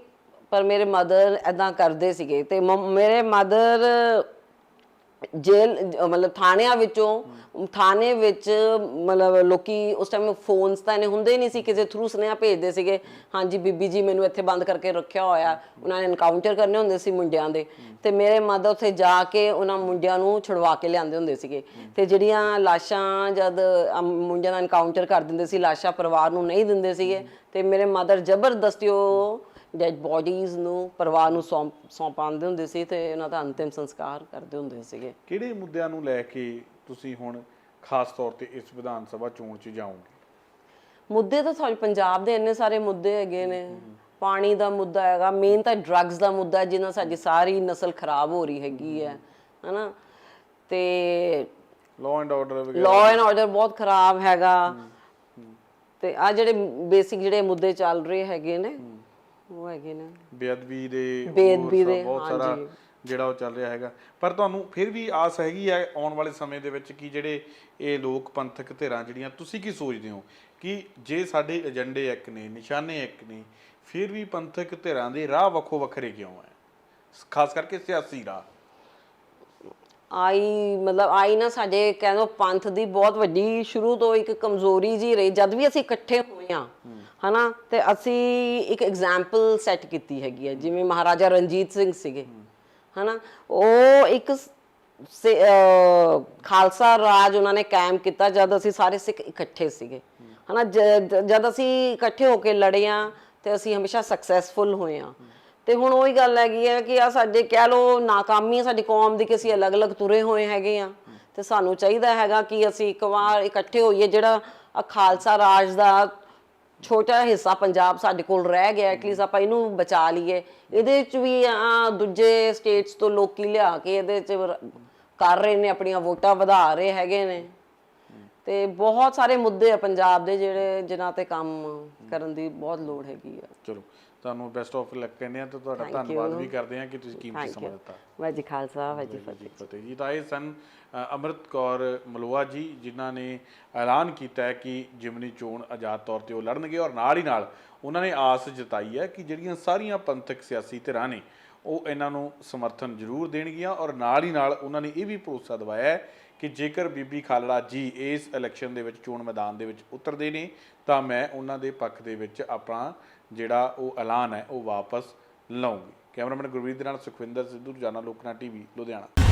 ਪਰ ਮੇਰੇ ਮਦਰ ਐਦਾਂ ਕਰਦੇ ਸੀਗੇ ਤੇ ਮ- ਮੇਰੇ ਮਦਰ ਜੇਲ ਮਤਲਬ ਥਾਣਿਆਂ ਵਿੱਚੋਂ, ਥਾਣੇ ਵਿੱਚ ਮਤਲਬ ਲੋਕੀ ਉਸ ਟਾਈਮ ਫੋਨਸ ਤਾਂ ਇਹਨੇ ਹੁੰਦੇ ਹੀ ਨਹੀਂ ਸੀ, ਕਿਸੇ ਥਰੂ ਸੁਨੇਹਾ ਭੇਜਦੇ ਸੀਗੇ, ਹਾਂਜੀ ਬੀਬੀ ਜੀ ਮੈਨੂੰ ਇੱਥੇ ਬੰਦ ਕਰਕੇ ਰੱਖਿਆ ਹੋਇਆ, ਉਹਨਾਂ ਨੇ ਐਨਕਾਊਂਟਰ ਕਰਨੇ ਹੁੰਦੇ ਸੀ ਮੁੰਡਿਆਂ ਦੇ, ਤੇ ਮੇਰੇ ਮਦਰ ਉੱਥੇ ਜਾ ਕੇ ਉਹਨਾਂ ਮੁੰਡਿਆਂ ਨੂੰ ਛੁਡਵਾ ਕੇ ਲਿਆਂਦੇ ਹੁੰਦੇ ਸੀਗੇ, ਤੇ ਜਿਹੜੀਆਂ ਲਾਸ਼ਾਂ ਜਦ ਮੁੰਡਿਆਂ ਦਾ ਐਨਕਾਊਂਟਰ ਕਰ ਦਿੰਦੇ ਸੀ, ਲਾਸ਼ਾਂ ਪਰਿਵਾਰ ਨੂੰ ਨਹੀਂ ਦਿੰਦੇ ਸੀਗੇ, ਤੇ ਮੇਰੇ ਮਦਰ ਜ਼ਬਰਦਸਤੀ ਉਹ ਡੈਡ ਬੋਡੀਜ਼ ਨੂੰ ਪਰਿਵਾਰ ਨੂੰ ਸੌਂਪ ਸੌਂਪਾਉਂਦੇ ਹੁੰਦੇ ਸੀ ਤੇ ਉਹਨਾਂ ਦਾ ਅੰਤਿਮ ਸੰਸਕਾਰ ਕਰਦੇ ਹੁੰਦੇ ਸੀਗੇ। ਕਿਹੜੇ ਮੁੱਦਿਆਂ ਨੂੰ ਲੈ ਕੇ ਤੁਸੀਂ ਹੁਣ ਖਾਸ ਤੌਰ ਤੇ ਇਸ ਵਿਧਾਨ ਸਭਾ ਚੋਣ 'ਚ ਜਾਓਗੇ? ਮੁੱਦੇ ਤਾਂ ਸਾਡੇ ਪੰਜਾਬ ਦੇ ਇੰਨੇ ਸਾਰੇ ਮੁੱਦੇ ਹੈਗੇ ਨੇ। ਪਾਣੀ ਦਾ ਮੁੱਦਾ ਹੈਗਾ ਮੇਨ ਤਾਂ ਡਰੱਗਸ ਦਾ ਮੁੱਦਾ ਹੈ, ਜਿਹਨਾਂ ਸਾਡੀ ਸਾਰੀ ਨਸਲ ਖਰਾਬ ਹੋ ਰਹੀ ਹੈਗੀ ਹੈ ਹਨਾ? ਤੇ ਲਾਅ ਐਂਡ ਆਰਡਰ ਵਗੈਰਾ। ਲਾਅ ਐਂਡ ਆਰਡਰ ਬਹੁਤ ਖਰਾਬ ਹੈਗਾ। ਤੇ ਆ ਜਿਹੜੇ ਬੇਸਿਕ ਜਿਹੜੇ ਮੁੱਦੇ ਚੱਲ ਰਹੇ ਹੈਗੇ ਨੇ ਉਹ ਹੈਗੇ ਨੇ। ਬੇਅਦਬੀ ਦੇ ਬੇਅਦਬੀ ਦੇ, ਬਹੁਤ ਸਾਰਾ ਹਾਂਜੀ। ਜਿਹੜਾ ਉਹ ਚੱਲ ਰਿਹਾ ਹੈਗਾ। ਪਰ ਤੁਹਾਨੂੰ ਫਿਰ ਵੀ ਆਸ ਹੈਗੀ ਹੈ ਆਉਣ ਵਾਲੇ ਸਮੇਂ ਦੇ ਵਿੱਚ ਕਿ ਜਿਹੜੇ ਇਹ ਲੋਕ ਪੰਥਕ ਧਿਰਾਂ ਜਿਹੜੀਆਂ ਤੁਸੀਂ ਕੀ ਸੋਚਦੇ ਹੋ ਕਿ ਜੇ ਸਾਡੇ ਏਜੰਡੇ ਇੱਕ ਨੇ ਨਿਸ਼ਾਨੇ ਇੱਕ ਨੇ ਫਿਰ ਵੀ ਪੰਥਕ ਧਿਰਾਂ ਦੇ ਰਾਹ ਵੱਖੋ ਵੱਖਰੇ ਕਿਉਂ ਹੈ ਖਾਸ ਕਰਕੇ ਸਿਆਸੀ ਰਾਹ। ਆਈ, ਮਤਲਬ ਆਈ ਨਾ ਸਾਡੇ ਕਹਿੰਦੇ ਪੰਥ ਦੀ ਬਹੁਤ ਵੱਡੀ ਸ਼ੁਰੂ ਤੋਂ ਇੱਕ ਕਮਜ਼ੋਰੀ ਜੀ ਰਹੀ, ਜਦ ਵੀ ਅਸੀਂ ਇਕੱਠੇ ਹੋਏ ਆ ਹਨਾ, ਤੇ ਅਸੀਂ ਇੱਕ ਐਗਜ਼ਾਮਪਲ ਸੈੱਟ ਕੀਤੀ ਹੈਗੀ ਹੈ, ਜਿਵੇਂ ਮਹਾਰਾਜਾ ਰਣਜੀਤ ਸਿੰਘ ਸੀਗੇ, ਹਨਾ, ਉਹ ਇੱਕ ਖਾਲਸਾ ਰਾਜ ਉਹਨਾਂ ਨੇ ਕਾਇਮ ਕੀਤਾ ਜਦ ਅਸੀਂ ਸਾਰੇ ਸਿੱਖ ਇਕੱਠੇ ਸੀਗੇ, ਹਨਾ ਜਦ ਅਸੀਂ ਇਕੱਠੇ ਹੋ ਕੇ ਲੜੇ ਆ ਤੇ ਅਸੀਂ ਹਮੇਸ਼ਾ ਸਕਸੈਸਫੁਲ ਹੋਏ ਆ ਤੇ ਹੁਣ ਉਹੀ ਗੱਲ ਹੈਗੀ ਹੈ ਕਿ ਆ ਸਾਡੇ ਕਹਿ ਲੋ ਨਾਕਾਮੀ ਹੈ ਸਾਡੀ ਕੌਮ ਦੀ ਕਿ ਅਸੀਂ ਅਲੱਗ-ਅਲੱਗ ਤੁਰੇ ਹੋਏ ਹੈਗੇ ਆ। ਤੇ ਸਾਨੂੰ ਚਾਹੀਦਾ ਹੈਗਾ ਕਿ ਅਸੀਂ ਇੱਕ ਵਾਰ ਇਕੱਠੇ ਹੋਈਏ, ਜਿਹੜਾ ਖਾਲਸਾ ਰਾਜ ਦਾ ਛੋਟਾ ਹਿੱਸਾ ਪੰਜਾਬ ਸਾਡੇ ਕੋਲ ਰਹਿ ਗਿਆ ਐਟਲੀਸਟ ਆਪਾਂ ਇਹਨੂੰ ਬਚਾ ਲਈਏ। ਇਹਦੇ ਵਿੱਚ ਵੀ ਆ ਦੂਜੇ ਸਟੇਟਸ ਤੋਂ ਲੋਕੀ ਲਿਆ ਕੇ ਇਹਦੇ ਚ ਕਰ ਰਹੇ ਨੇ, ਆਪਣੀਆਂ ਵੋਟਾਂ ਵਧਾ ਰਹੇ ਹੈਗੇ ਨੇ। ਤੇ ਬਹੁਤ ਸਾਰੇ ਮੁੱਦੇ ਆ ਪੰਜਾਬ ਦੇ ਜਿਹੜੇ ਜਿਨ੍ਹਾਂ ਤੇ ਕੰਮ ਕਰਨ ਦੀ ਬਹੁਤ ਲੋੜ ਹੈਗੀ ਆ। ਚਲੋ ਤੁਹਾਨੂੰ ਬੈਸਟ ਆਫ ਲੱਕ ਕਹਿੰਦੇ ਆ ਤੇ ਤੁਹਾਡਾ ਧੰਨਵਾਦ. ਵੀ ਕਰਦੇ ਆ ਕਿ ਤੁਸੀਂ ਕੀਮਤੀ ਸਮਾਂ ਦਿੱਤਾ। ਵਾਹਿਗੁਰੂ ਜੀ ਖਾਲਸਾ ਵਾਹਿਗੁਰੂ ਜੀ ਜੀ ਫਤਿਹ। ਜੀ। ਤਾਂ ਇਹ ਸਨ ਅੰਮ੍ਰਿਤ ਕੌਰ ਮਲੂਆ ਜੀ ਜਿਨ੍ਹਾਂ ਨੇ ਐਲਾਨ ਕੀਤਾ ਹੈ ਕਿ ਜਿਮਨੀ ਚੋਣ ਆਜ਼ਾਦ ਤੌਰ ਤੇ ਉਹ ਲੜਨਗੇ ਔਰ ਨਾਲ ਹੀ ਨਾਲ ਉਹਨਾਂ ਨੇ ਆਸ ਜਤਾਈ ਹੈ ਕਿ ਜਿਹੜੀਆਂ ਸਾਰੀਆਂ ਪੰਥਕ ਸਿਆਸੀ ਧਿਰਾਂ ਨੇ ਉਹ ਇਹਨਾਂ ਨੂੰ ਸਮਰਥਨ ਜ਼ਰੂਰ ਦੇਣਗੀਆਂ ਔਰ ਨਾਲ ਹੀ ਨਾਲ ਉਹਨਾਂ ਨੇ ਇਹ ਵੀ ਭਰੋਸਾ ਦਿਵਾਇਆ ਹੈ ਕਿ ਜੇਕਰ ਬੀਬੀ ਖਾਲੜਾ ਜੀ ਇਸ ਇਲੈਕਸ਼ਨ ਦੇ ਵਿੱਚ ਚੋਣ ਮੈਦਾਨ ਦੇ ਵਿੱਚ ਉਤਰਦੇ ਨੇ, ਤਾਂ ਮੈਂ ਉਹਨਾਂ ਦੇ ਪੱਖ ਦੇ ਵਿੱਚ ਆਪਣਾ ਜਿਹੜਾ ਉਹ ਐਲਾਨ ਹੈ, ਉਹ ਵਾਪਸ ਲਵਾਂਗੀ ਕੈਮਰਾਮੈਨ ਗੁਰਵੀਰ ਦੇ ਨਾਲ ਸੁਖਵਿੰਦਰ ਸਿੱਧੂ, ਰੋਜ਼ਾਨਾ ਲੋਕਨਾ ਟੀਵੀ, ਲੁਧਿਆਣਾ।